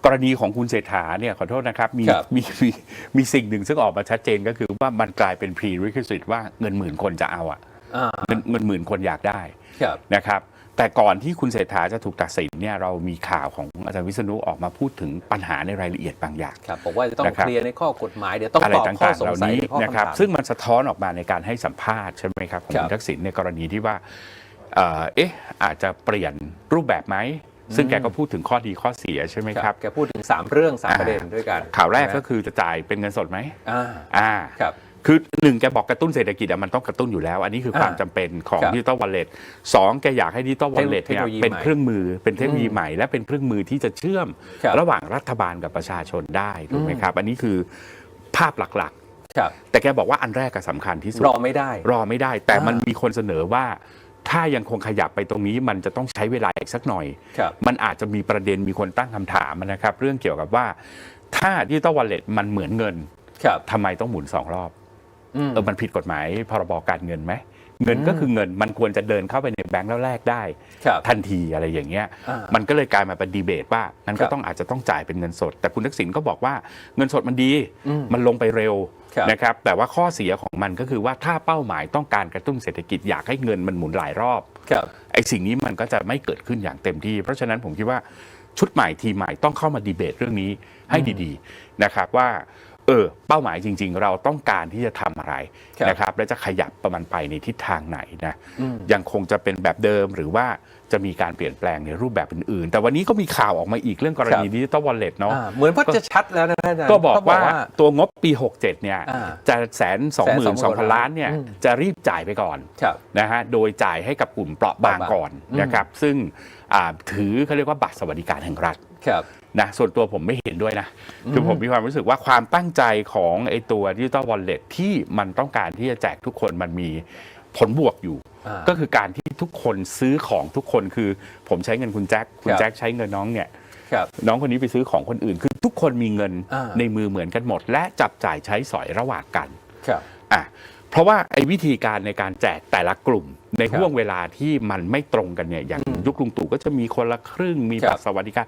[SPEAKER 1] กรณีของคุณเศรษฐาเนี่ยขอโทษนะครับมี
[SPEAKER 2] ครับ
[SPEAKER 1] มีมีมีสิ่งหนึ่งซึ่งออกมาชัดเจนก็คือว่ามันกลายเป็น prerequisite ว่าเงินหมื่นคนจะเอาอะ
[SPEAKER 2] อ่า
[SPEAKER 1] เงินเงินหมื่นคนอยากได้
[SPEAKER 2] ครับ
[SPEAKER 1] นะครับแต่ก่อนที่คุณเศรษฐาจะถูกตัดสินเนี่ยเรามีข่าวของอาจารย์วิษณุออกมาพูดถึงปัญหาในรายละเอียดบางอย่าง
[SPEAKER 2] ครับบอกว่าจะต้อง
[SPEAKER 1] นะครับ
[SPEAKER 2] เคลียร์ในข้อกฎหมายเดี๋ยวต้อง
[SPEAKER 1] อะไร
[SPEAKER 2] ตอบข้อ
[SPEAKER 1] ต่าง
[SPEAKER 2] ส
[SPEAKER 1] ๆเห
[SPEAKER 2] ง
[SPEAKER 1] ล่า
[SPEAKER 2] สัย
[SPEAKER 1] นี้
[SPEAKER 2] ในข้อ
[SPEAKER 1] นะครับ
[SPEAKER 2] คำถาม
[SPEAKER 1] ซึ่งมันสะท้อนออกมาในการให้สัมภาษณ์ใช่ไหมครับของ
[SPEAKER 2] ครับ
[SPEAKER 1] คุณทักษิณในกรณีที่ว่าเอ่อเอ๊ะอาจจะเปลี่ยนรูปแบบไหมซึ่งแกก็พูดถึงข้อดีข้อเสียใช่ไหมครับ
[SPEAKER 2] แกพูดถึง 3 เรื่อง3
[SPEAKER 1] อ่า
[SPEAKER 2] ประเด็นด้วยกัน
[SPEAKER 1] ข่าวแรก
[SPEAKER 2] นะ
[SPEAKER 1] ก็คือจะจ่ายเป็นเงินสดไหม
[SPEAKER 2] อ่า
[SPEAKER 1] อ่า
[SPEAKER 2] ครับ
[SPEAKER 1] คือหนึ่งแกบอกกระตุ้นเศรษฐกิจอะมันต้องกระตุ้นอยู่แล้ว อันนี้คือความ
[SPEAKER 2] อ่า
[SPEAKER 1] จำเป็นของ
[SPEAKER 2] ครับ
[SPEAKER 1] ดิจิตอลวอลเล็ตสองแกอยากให้ดิจิตอลวอลเล็ต
[SPEAKER 2] เทค
[SPEAKER 1] เนี่ย
[SPEAKER 2] โนโลยี
[SPEAKER 1] เป็น
[SPEAKER 2] ใหม่
[SPEAKER 1] เครื่องมือเป็นเทคโนโลยี
[SPEAKER 2] อืม
[SPEAKER 1] ใหม่ และเป็นเครื่องมือที่จะเชื่อม
[SPEAKER 2] ครับ
[SPEAKER 1] ระหว่างรัฐบาลกับประชาชนได้ถูกไหม
[SPEAKER 2] อืม
[SPEAKER 1] ครับ อันนี้คือภาพหลัก
[SPEAKER 2] ครับ
[SPEAKER 1] ๆ แต่แกบอกว่าอันแรกก็สำคัญที่สุด
[SPEAKER 2] รอไม่ได้
[SPEAKER 1] รอไม่ได้ แต่
[SPEAKER 2] อ่ามั
[SPEAKER 1] มันมีคนเสนอว่า ถ้ายังคงขยับไปตรงนี้มันจะต้องใช้เวลาอีกสักหน่อย
[SPEAKER 2] ครับ
[SPEAKER 1] มันอาจจะมีประเด็นมีคนตั้งคำถามนะครับ เรื่องเกี่ยวกับว่า ถ้าดิจิตอลวอลเล็ตมันเหมือนเงิน
[SPEAKER 2] ครับ
[SPEAKER 1] ทำไมต้องหมุนสองรอบ
[SPEAKER 2] อืม
[SPEAKER 1] เออมันผิดกฎหมายพรบการเงินไหมเงินก็คือเงินมันควรจะเดินเข้าไปในแบงก์แล้วแลกได้
[SPEAKER 2] ครับ
[SPEAKER 1] ทันทีอะไรอย่างเงี้ย
[SPEAKER 2] อ่ามั
[SPEAKER 1] มันก็เลยกลายมาเป็นดีเบตว่านั้น
[SPEAKER 2] ครั
[SPEAKER 1] ก็
[SPEAKER 2] บ
[SPEAKER 1] ต้องอาจจะต้องจ่ายเป็นเงินสด แต่คุณทักษิณก็บอกว่าเงินสดมันดี
[SPEAKER 2] อืม
[SPEAKER 1] มันลงไปเร็ว
[SPEAKER 2] ครับ
[SPEAKER 1] นะครับแต่ว่าข้อเสียของมันก็คือว่าถ้าเป้าหมายต้องการกระตุ้นเศรษฐกิจอยากให้เงินมันหมุนหลายรอบ
[SPEAKER 2] ครับ
[SPEAKER 1] ไอ้สิ่งนี้มันก็จะไม่เกิดขึ้นอย่างเต็มที่ เพราะฉะนั้นผมคิดว่าชุดใหม่ทีมใหม่ต้องเข้ามาดีเบตเรื่องนี้ให้ดีๆนะครับว่า เออเป้าหมายจริง ๆ เราต้องการที่จะทำอะไร
[SPEAKER 2] ครับ
[SPEAKER 1] นะครับและจะขยับประมันไปในทิศทางไหนนะ
[SPEAKER 2] อืม
[SPEAKER 1] ยังคงจะเป็นแบบเดิมหรือว่าจะมีการเปลี่ยนแปลงในรูปแบบอื่นๆ แต่วันนี้ก็มีข่าวออกมาอีกเรื่องกรณี
[SPEAKER 2] ครับ
[SPEAKER 1] ดิจิตอลวอลเล็ตเนาะ
[SPEAKER 2] อ่าเหมือนว่าจะชัดแล้วนะอาจารย์
[SPEAKER 1] ก็บอก
[SPEAKER 2] เข
[SPEAKER 1] ว่าตัวงบปี 67 เนี่ย
[SPEAKER 2] อ่า
[SPEAKER 1] จะแสนสองหมื่นสองพัน
[SPEAKER 2] 122,000
[SPEAKER 1] ล้านเนี่ย
[SPEAKER 2] อืม
[SPEAKER 1] จะรีบจ่ายไปก่อน
[SPEAKER 2] ครับ
[SPEAKER 1] นะฮะโดยจ่ายให้กับกลุ่มเปราะบาง
[SPEAKER 2] เปราะบาง
[SPEAKER 1] ก่อน
[SPEAKER 2] อืม
[SPEAKER 1] นะครับซึ่งอ่าถือเขาเรียกว่าบัตรสวัสดิการแห่งรัฐ
[SPEAKER 2] ครับ
[SPEAKER 1] นะส่วนตัวผมไม่เห็นด้วยนะ คือผมมีความรู้สึกว่าความตั้งใจของไอ้ตัวดิจิตอลวอลเล็ตที่มันต้องการที่จะแจกทุกคนมันมีผลบวกอยู่
[SPEAKER 2] อ่า
[SPEAKER 1] ก็คือการที่ทุกคนซื้อของทุกคนคือ ผมใช้เงินคุณแจ็คคุณ
[SPEAKER 2] ครับ
[SPEAKER 1] แจ็คใช้เงินน้องเนี่ย
[SPEAKER 2] ครับ
[SPEAKER 1] น้องคนนี้ไปซื้อของคนอื่น คือทุกคนมีเงิน
[SPEAKER 2] อ่า
[SPEAKER 1] ในมือเหมือนกันหมด และจับจ่ายใช้สอยระหว่างกัน
[SPEAKER 2] ครับ
[SPEAKER 1] อะเพราะว่าไอ้วิธีการในการแจกแต่ละกลุ่ม ใน
[SPEAKER 2] ครับ
[SPEAKER 1] ห่วงเวลาที่มันไม่ตรงกันเนี่ยอย่าง
[SPEAKER 2] อืม
[SPEAKER 1] ยุคลุงตู่ก็จะมีคนละครึ่งมี
[SPEAKER 2] ครับ
[SPEAKER 1] บัตรสวัสดิการ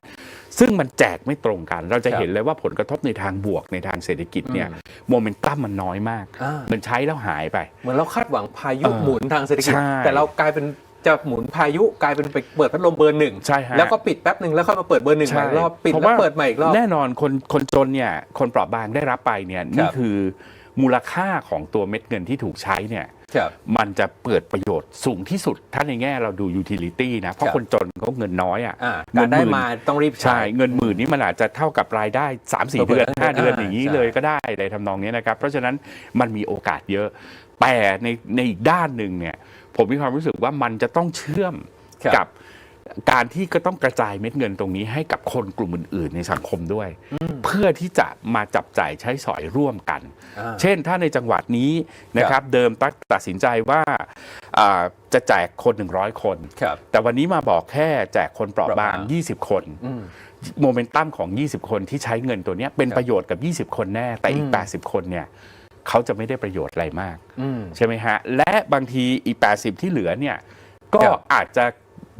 [SPEAKER 1] ซึ่งมันแจกไม่ตรงกัน เราจะ
[SPEAKER 2] ครับ
[SPEAKER 1] เห็นเลยว่าผลกระทบในทางบวกในทางเศรษฐกิจเนี่ย
[SPEAKER 2] อืม
[SPEAKER 1] โมเมนตัมมันน้อยมาก
[SPEAKER 2] อ่า
[SPEAKER 1] มันใช้แล้วหายไป
[SPEAKER 2] เหมือนเราคาดหวังพายุ
[SPEAKER 1] เออ
[SPEAKER 2] หมุนทางเศรษฐกิจ
[SPEAKER 1] ใช่
[SPEAKER 2] แต่เรากลายเป็นจะหมุนพายุกลายเป็นไปเปิดพัดลมเบอร์หนึ่ง
[SPEAKER 1] ใช่ฮะ
[SPEAKER 2] แล้วก็ปิดแป๊บหนึ่งแล้วค่อยมาเปิดเบอร์หนึ่งใหม่อีกรอบปิด
[SPEAKER 1] เพราะ
[SPEAKER 2] แล้ว
[SPEAKER 1] ว่า
[SPEAKER 2] เปิดใหม่อีกรอบ
[SPEAKER 1] แน่นอนคนคนจนเนี่ยคนเปราะบางได้รับไปเนี่ยนี่คือ มูลค่าของตัวเม็ดเงินที่ถูกใช้เนี่ย
[SPEAKER 2] ครับ
[SPEAKER 1] มันจะเปิดประโยชน์สูงที่สุด ถ้าในแง่เราดูยูทิลิตี้นะ เพราะ
[SPEAKER 2] ครับ
[SPEAKER 1] คนจนเขาเงินน้อยอะ
[SPEAKER 2] อ่า
[SPEAKER 1] เงิ
[SPEAKER 2] การ
[SPEAKER 1] น
[SPEAKER 2] ได้
[SPEAKER 1] หมื่น
[SPEAKER 2] มาต้องรีบ
[SPEAKER 1] ใช่
[SPEAKER 2] ใช้
[SPEAKER 1] เงินหมื่นนี่มันอาจจะเท่ากับรายได้ 3 4
[SPEAKER 2] เปิ
[SPEAKER 1] เดื
[SPEAKER 2] ด
[SPEAKER 1] อน 5 เดือน
[SPEAKER 2] อ่า
[SPEAKER 1] อย่างนี้
[SPEAKER 2] ใช่
[SPEAKER 1] เลยก็ได้ในทำนองนี้นะครับ เพราะฉะนั้นมันมีโอกาสเยอะ แต่ในในอีกด้านหนึ่งเนี่ยผมมีความรู้สึกว่ามันจะต้องเชื่อม
[SPEAKER 2] ครับ
[SPEAKER 1] กับ การที่ก็ต้องกระจายเม็ดเงินตรงนี้ให้กับคนกลุ่มอื่น ๆ ในสังคมด้วย เพื่อที่จะมาจับจ่ายใช้สอยร่วมกัน
[SPEAKER 2] อ่า
[SPEAKER 1] เช่นถ้าในจังหวัดนี้นะครับเดิมตัดตัดสินใจว่าอ่าจะแจกคน 100 คน
[SPEAKER 2] ครับ
[SPEAKER 1] แต่วันนี้มาบอกแค่แจกคนเปราะบาง
[SPEAKER 2] เปราะบาง
[SPEAKER 1] 20 คน
[SPEAKER 2] อืม
[SPEAKER 1] โมเมนตัมของ 20 คนที่ใช้เงินตัวเนี้ยเป็น
[SPEAKER 2] ครับ
[SPEAKER 1] ประโยชน์กับ 20 คนแน่ แต่อีก
[SPEAKER 2] อืม
[SPEAKER 1] 80 คนเนี่ยเขาจะไม่ได้ประโยชน์อะไรมาก
[SPEAKER 2] อืม
[SPEAKER 1] ใช่ไหมฮะ และบางทีอีก 80 ที่เหลือเนี่ยก็
[SPEAKER 2] ครับ
[SPEAKER 1] อาจจะ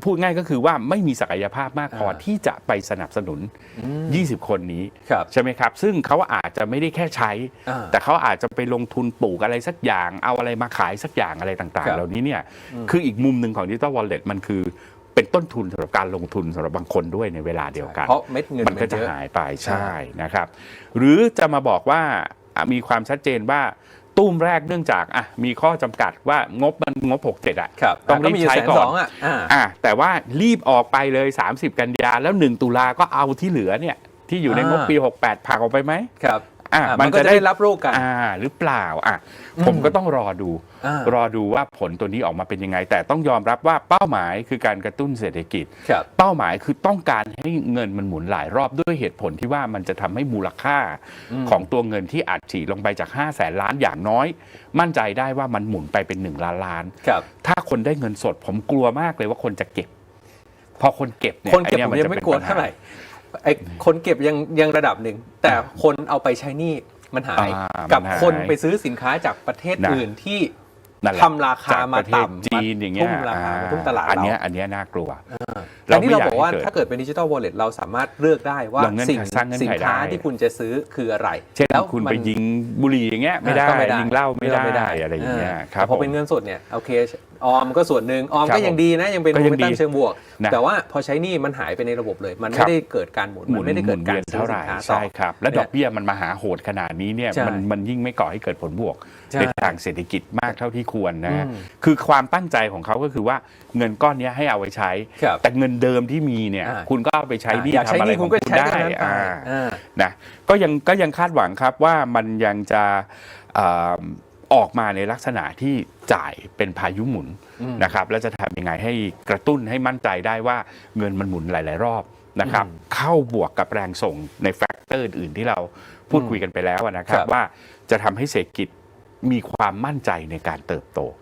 [SPEAKER 1] พูดง่ายก็คือว่าไม่มีศักยภาพมากพอ
[SPEAKER 2] อ่า
[SPEAKER 1] ที่จะไปสนับสนุน
[SPEAKER 2] อืม
[SPEAKER 1] 20 คนนี้
[SPEAKER 2] ครับ
[SPEAKER 1] ใช่ไหมครับ ซึ่งเขาอาจจะไม่ได้แค่ใช้
[SPEAKER 2] อ่า
[SPEAKER 1] แต่เขาอาจจะไปลงทุนปลูกอะไรสักอย่าง เอาอะไรมาขายสักอย่างอะไรต่าง
[SPEAKER 2] ครั
[SPEAKER 1] ๆ
[SPEAKER 2] บ
[SPEAKER 1] เหล่านี้เนี่ยคืออีกมุมหนึ่งของดิจิตอลวอลเล็ตมันคือเป็นต้นทุนสำหรับการลงทุนสำหรับบางคนด้วยในเวลาเดียวกัน
[SPEAKER 2] เพราะเม็ดเงิน
[SPEAKER 1] มันก็จะ
[SPEAKER 2] เยอ
[SPEAKER 1] หายไปใช่นะครับ หรือจะมาบอกว่าอะมีความชัดเจนว่า ตุ้มแรกเนื่องจากอะมีข้อจำกัดว่างบมันงบ 67 อะ
[SPEAKER 2] ครับ
[SPEAKER 1] ต้องรีบ
[SPEAKER 2] มียู่
[SPEAKER 1] ใช้
[SPEAKER 2] แสน
[SPEAKER 1] ก่
[SPEAKER 2] ส
[SPEAKER 1] อ
[SPEAKER 2] อนงอะอ่า
[SPEAKER 1] อะแต่ว่ารีบออกไปเลย 30 กันยาแล้ว 1 ตุลาก็เอาที่เหลือเนี่ยที่อยู่ในงบปี 68ผักออกไปไหม
[SPEAKER 2] ครับ
[SPEAKER 1] อะ
[SPEAKER 2] อ่า
[SPEAKER 1] มั
[SPEAKER 2] มันนก็
[SPEAKER 1] จะ
[SPEAKER 2] จะ
[SPEAKER 1] ได้
[SPEAKER 2] ได้รับรู้กัน
[SPEAKER 1] อ่าหรือเปล่าอะผมก็ต้องรอดู
[SPEAKER 2] อ่าร
[SPEAKER 1] อดูว่าผลตัวนี้ออกมาเป็นยังไง แต่ต้องยอมรับว่าเป้าหมายคือการกระตุ้นเศรษฐกิจ
[SPEAKER 2] ครับ
[SPEAKER 1] เป้าหมายคือต้องการให้เงินมันหมุนหลายรอบด้วยเหตุผลที่ว่ามันจะทำให้มูลค่า
[SPEAKER 2] อืม
[SPEAKER 1] ของตัวเงินที่อัดฉีดลงไปจาก5 0 0แสนล้านอย่างน้อย มั่นใจได้ว่ามันหมุนไปเป็น 1 ล้านล้าน
[SPEAKER 2] ครับ
[SPEAKER 1] ถ้าคนได้เงินสดผมกลัวมากเลยว่าคนจะเก็บ พอคนเก็บเนี่ย
[SPEAKER 2] คนเก็บ
[SPEAKER 1] อ้
[SPEAKER 2] ผม
[SPEAKER 1] น
[SPEAKER 2] ยัง
[SPEAKER 1] จะ
[SPEAKER 2] ไม่
[SPEAKER 1] ป็น
[SPEAKER 2] กลัว
[SPEAKER 1] ปัญห
[SPEAKER 2] เท่าไหร่ ไอ้คนเก็บยังยังระดับหนึ่ง แต่คนเอาไปใช้หนี่มันหาย
[SPEAKER 1] อ่า
[SPEAKER 2] กับ
[SPEAKER 1] มันหาย
[SPEAKER 2] คนไปซื้อสินค้าจากประเทศ
[SPEAKER 1] นะ
[SPEAKER 2] อื่นที่
[SPEAKER 1] นั่นแหละ
[SPEAKER 2] ทำราคา
[SPEAKER 1] จาก
[SPEAKER 2] มา
[SPEAKER 1] ประเทศ
[SPEAKER 2] ต่ำ
[SPEAKER 1] จีนอย่างเงี้ย
[SPEAKER 2] ทุ่มราคามาทุ่มตลาด
[SPEAKER 1] อัน
[SPEAKER 2] เรา
[SPEAKER 1] เนี้ยอันเนี้ยน่ากลัว
[SPEAKER 2] แต่นี่เราบอกว่า
[SPEAKER 1] เราไม่อยากให้เกิด
[SPEAKER 2] ถ้าเกิดเป็นดิจิ t a ลวอลเล็ตเราสามารถเลือกได้ว่า
[SPEAKER 1] เราเงื่อนไข
[SPEAKER 2] สิ่ง
[SPEAKER 1] สร้างเงื่อนไข
[SPEAKER 2] สินค้า
[SPEAKER 1] ได้
[SPEAKER 2] ที่คุณจะซื้อคืออะไร
[SPEAKER 1] เช่น
[SPEAKER 2] แล้ว
[SPEAKER 1] คุณ
[SPEAKER 2] มั
[SPEAKER 1] ไปยิงบุหรี่อย่างเงี้ยไม่ได้
[SPEAKER 2] ก็ไม่ได้
[SPEAKER 1] ยิงเหล้าไม่ได้
[SPEAKER 2] เลือกไม่ได้
[SPEAKER 1] อะไรอย่างเงี้ย
[SPEAKER 2] อ่า
[SPEAKER 1] ครับ
[SPEAKER 2] แต่พอเป็น
[SPEAKER 1] ผม
[SPEAKER 2] เงินสดเนี่ยโอเคออมก็ส่วนหนึ่งออม
[SPEAKER 1] ครับ
[SPEAKER 2] ก็ยังดีนะยังเป็น
[SPEAKER 1] ก็
[SPEAKER 2] โม
[SPEAKER 1] ยัง
[SPEAKER 2] เมนตัม
[SPEAKER 1] ดี
[SPEAKER 2] เชิงบวก
[SPEAKER 1] นะ
[SPEAKER 2] แต่ว่าพอใช้หนี่มันหายไปในระบบเลย มัน
[SPEAKER 1] ครั
[SPEAKER 2] ไม่
[SPEAKER 1] บ
[SPEAKER 2] ได้เกิดการหมุนมันไม่ได้เกิดการ
[SPEAKER 1] หมุนวียน
[SPEAKER 2] ซื้อ
[SPEAKER 1] เท่าไห
[SPEAKER 2] สิ
[SPEAKER 1] ร่
[SPEAKER 2] นค้าต่อ
[SPEAKER 1] ใช่ครับและ
[SPEAKER 2] เนี่ย
[SPEAKER 1] ดอกเบี้ยมันมาหาโหดขนาดนี้เนี่ย
[SPEAKER 2] ใช่
[SPEAKER 1] มันมันยิ่งไม่ก่อให้เกิดผลบวก
[SPEAKER 2] ใช่
[SPEAKER 1] ในทางเศรษฐกิจมากเท่าที่ควรนะฮะ
[SPEAKER 2] อืม
[SPEAKER 1] คือความตั้งใจของเขาก็คือว่าเงินก้อนเนี้ยให้เอาไว้ใช้
[SPEAKER 2] ครับ
[SPEAKER 1] แต่เงินเดิมที่มีเนี่ย
[SPEAKER 2] อ่า
[SPEAKER 1] คุณก็เอาไปใช้หนี่
[SPEAKER 2] อยากใช้
[SPEAKER 1] ทำอะ
[SPEAKER 2] ห
[SPEAKER 1] ไร
[SPEAKER 2] นี่
[SPEAKER 1] ข
[SPEAKER 2] คุ
[SPEAKER 1] อ
[SPEAKER 2] ณ
[SPEAKER 1] ง
[SPEAKER 2] ก็
[SPEAKER 1] คุณ
[SPEAKER 2] ใช้
[SPEAKER 1] ได้
[SPEAKER 2] ตรงนั้นไป
[SPEAKER 1] อ่า
[SPEAKER 2] อ่า
[SPEAKER 1] นะก็ยังก็ยังคาดหวังครับว่ามันยังจะเอ่อออกมาในลักษณะที่จ่ายเป็นพายุหมุน
[SPEAKER 2] อืม
[SPEAKER 1] นะครับแล้วจะทำยังไงให้กระตุ้นให้มั่นใจได้ว่าเงินมันหมุนหลาย ๆ รอบนะครับ
[SPEAKER 2] อืม
[SPEAKER 1] เข้าบวกกับแรงส่งในแฟกเตอร์อื่นๆที่เราพูดคุยกันไปแล้วนะครับ
[SPEAKER 2] ครับ
[SPEAKER 1] ว่าจะทำให้เศรษฐกิจมีความมั่นใจในการเติบโต
[SPEAKER 2] อืม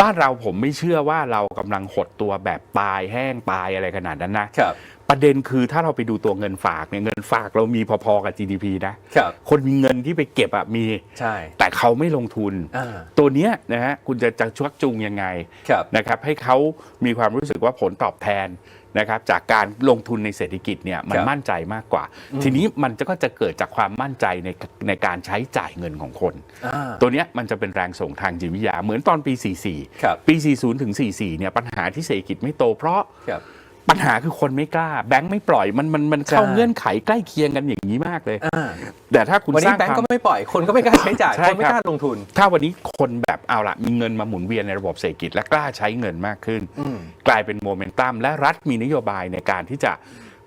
[SPEAKER 1] บ้านเราผมไม่เชื่อว่าเรากำลังหดตัวแบบตายแห้งตายอะไรขนาดนั้นนะ
[SPEAKER 2] ครับ
[SPEAKER 1] ประเด็นคือถ้าเราไปดูตัวเงินฝากเนี่ยเงินฝากเรามีพอๆกับ GDP นะ
[SPEAKER 2] ครับ
[SPEAKER 1] คนมีเงินที่ไปเก็บอะมี
[SPEAKER 2] ใช่
[SPEAKER 1] แต่เขาไม่ลงทุน
[SPEAKER 2] อ่า
[SPEAKER 1] ตัวเนี้ยนะฮะคุณจะจะชักจูงยังไง
[SPEAKER 2] ครับ
[SPEAKER 1] นะครับให้เขามีความรู้สึกว่าผลตอบแทน นะครับจากการลงทุนในเศรษฐกิจเนี่ยมัน
[SPEAKER 2] ครับ
[SPEAKER 1] มั่นใจมากกว่า ทีนี้มันจะก็จะเกิดจากความมั่นใจในในการใช้จ่ายเงินของคน
[SPEAKER 2] อ่า
[SPEAKER 1] ตัวเนี้ยมันจะเป็นแรงส่งทางจิตวิทยาเหมือนตอนปี 44
[SPEAKER 2] ครับ
[SPEAKER 1] ปี 40 ถึง 44 เนี่ยปัญหาที่เศรษฐกิจไม่โตเพราะ
[SPEAKER 2] ครับ
[SPEAKER 1] ปัญหาคือคนไม่กล้า แบงค์ไม่ปล่อยมันมันมันเข้า
[SPEAKER 2] ใช่
[SPEAKER 1] เงื่อนไขใกล้เคียงกันอย่างนี้มากเลย
[SPEAKER 2] อ่า
[SPEAKER 1] แต่ถ้าคุณ
[SPEAKER 2] วัน
[SPEAKER 1] ส
[SPEAKER 2] นี้
[SPEAKER 1] ร้าง
[SPEAKER 2] แบง
[SPEAKER 1] ค
[SPEAKER 2] ก์
[SPEAKER 1] วาม
[SPEAKER 2] ก็ไม่ปล่อย คนก็ไม่กล้าใช้จ่าย
[SPEAKER 1] ใช่
[SPEAKER 2] คนไม่
[SPEAKER 1] ครับ
[SPEAKER 2] กล้าลงทุน
[SPEAKER 1] ถ้าวันนี้คนแบบเอาละมีเงินมาหมุนเวียนในระบบเศรษฐกิจและกล้าใช้เงินมากขึ้น
[SPEAKER 2] อืม
[SPEAKER 1] กลายเป็นโมเมนตัมและรัฐมีนโยบายในการที่จะ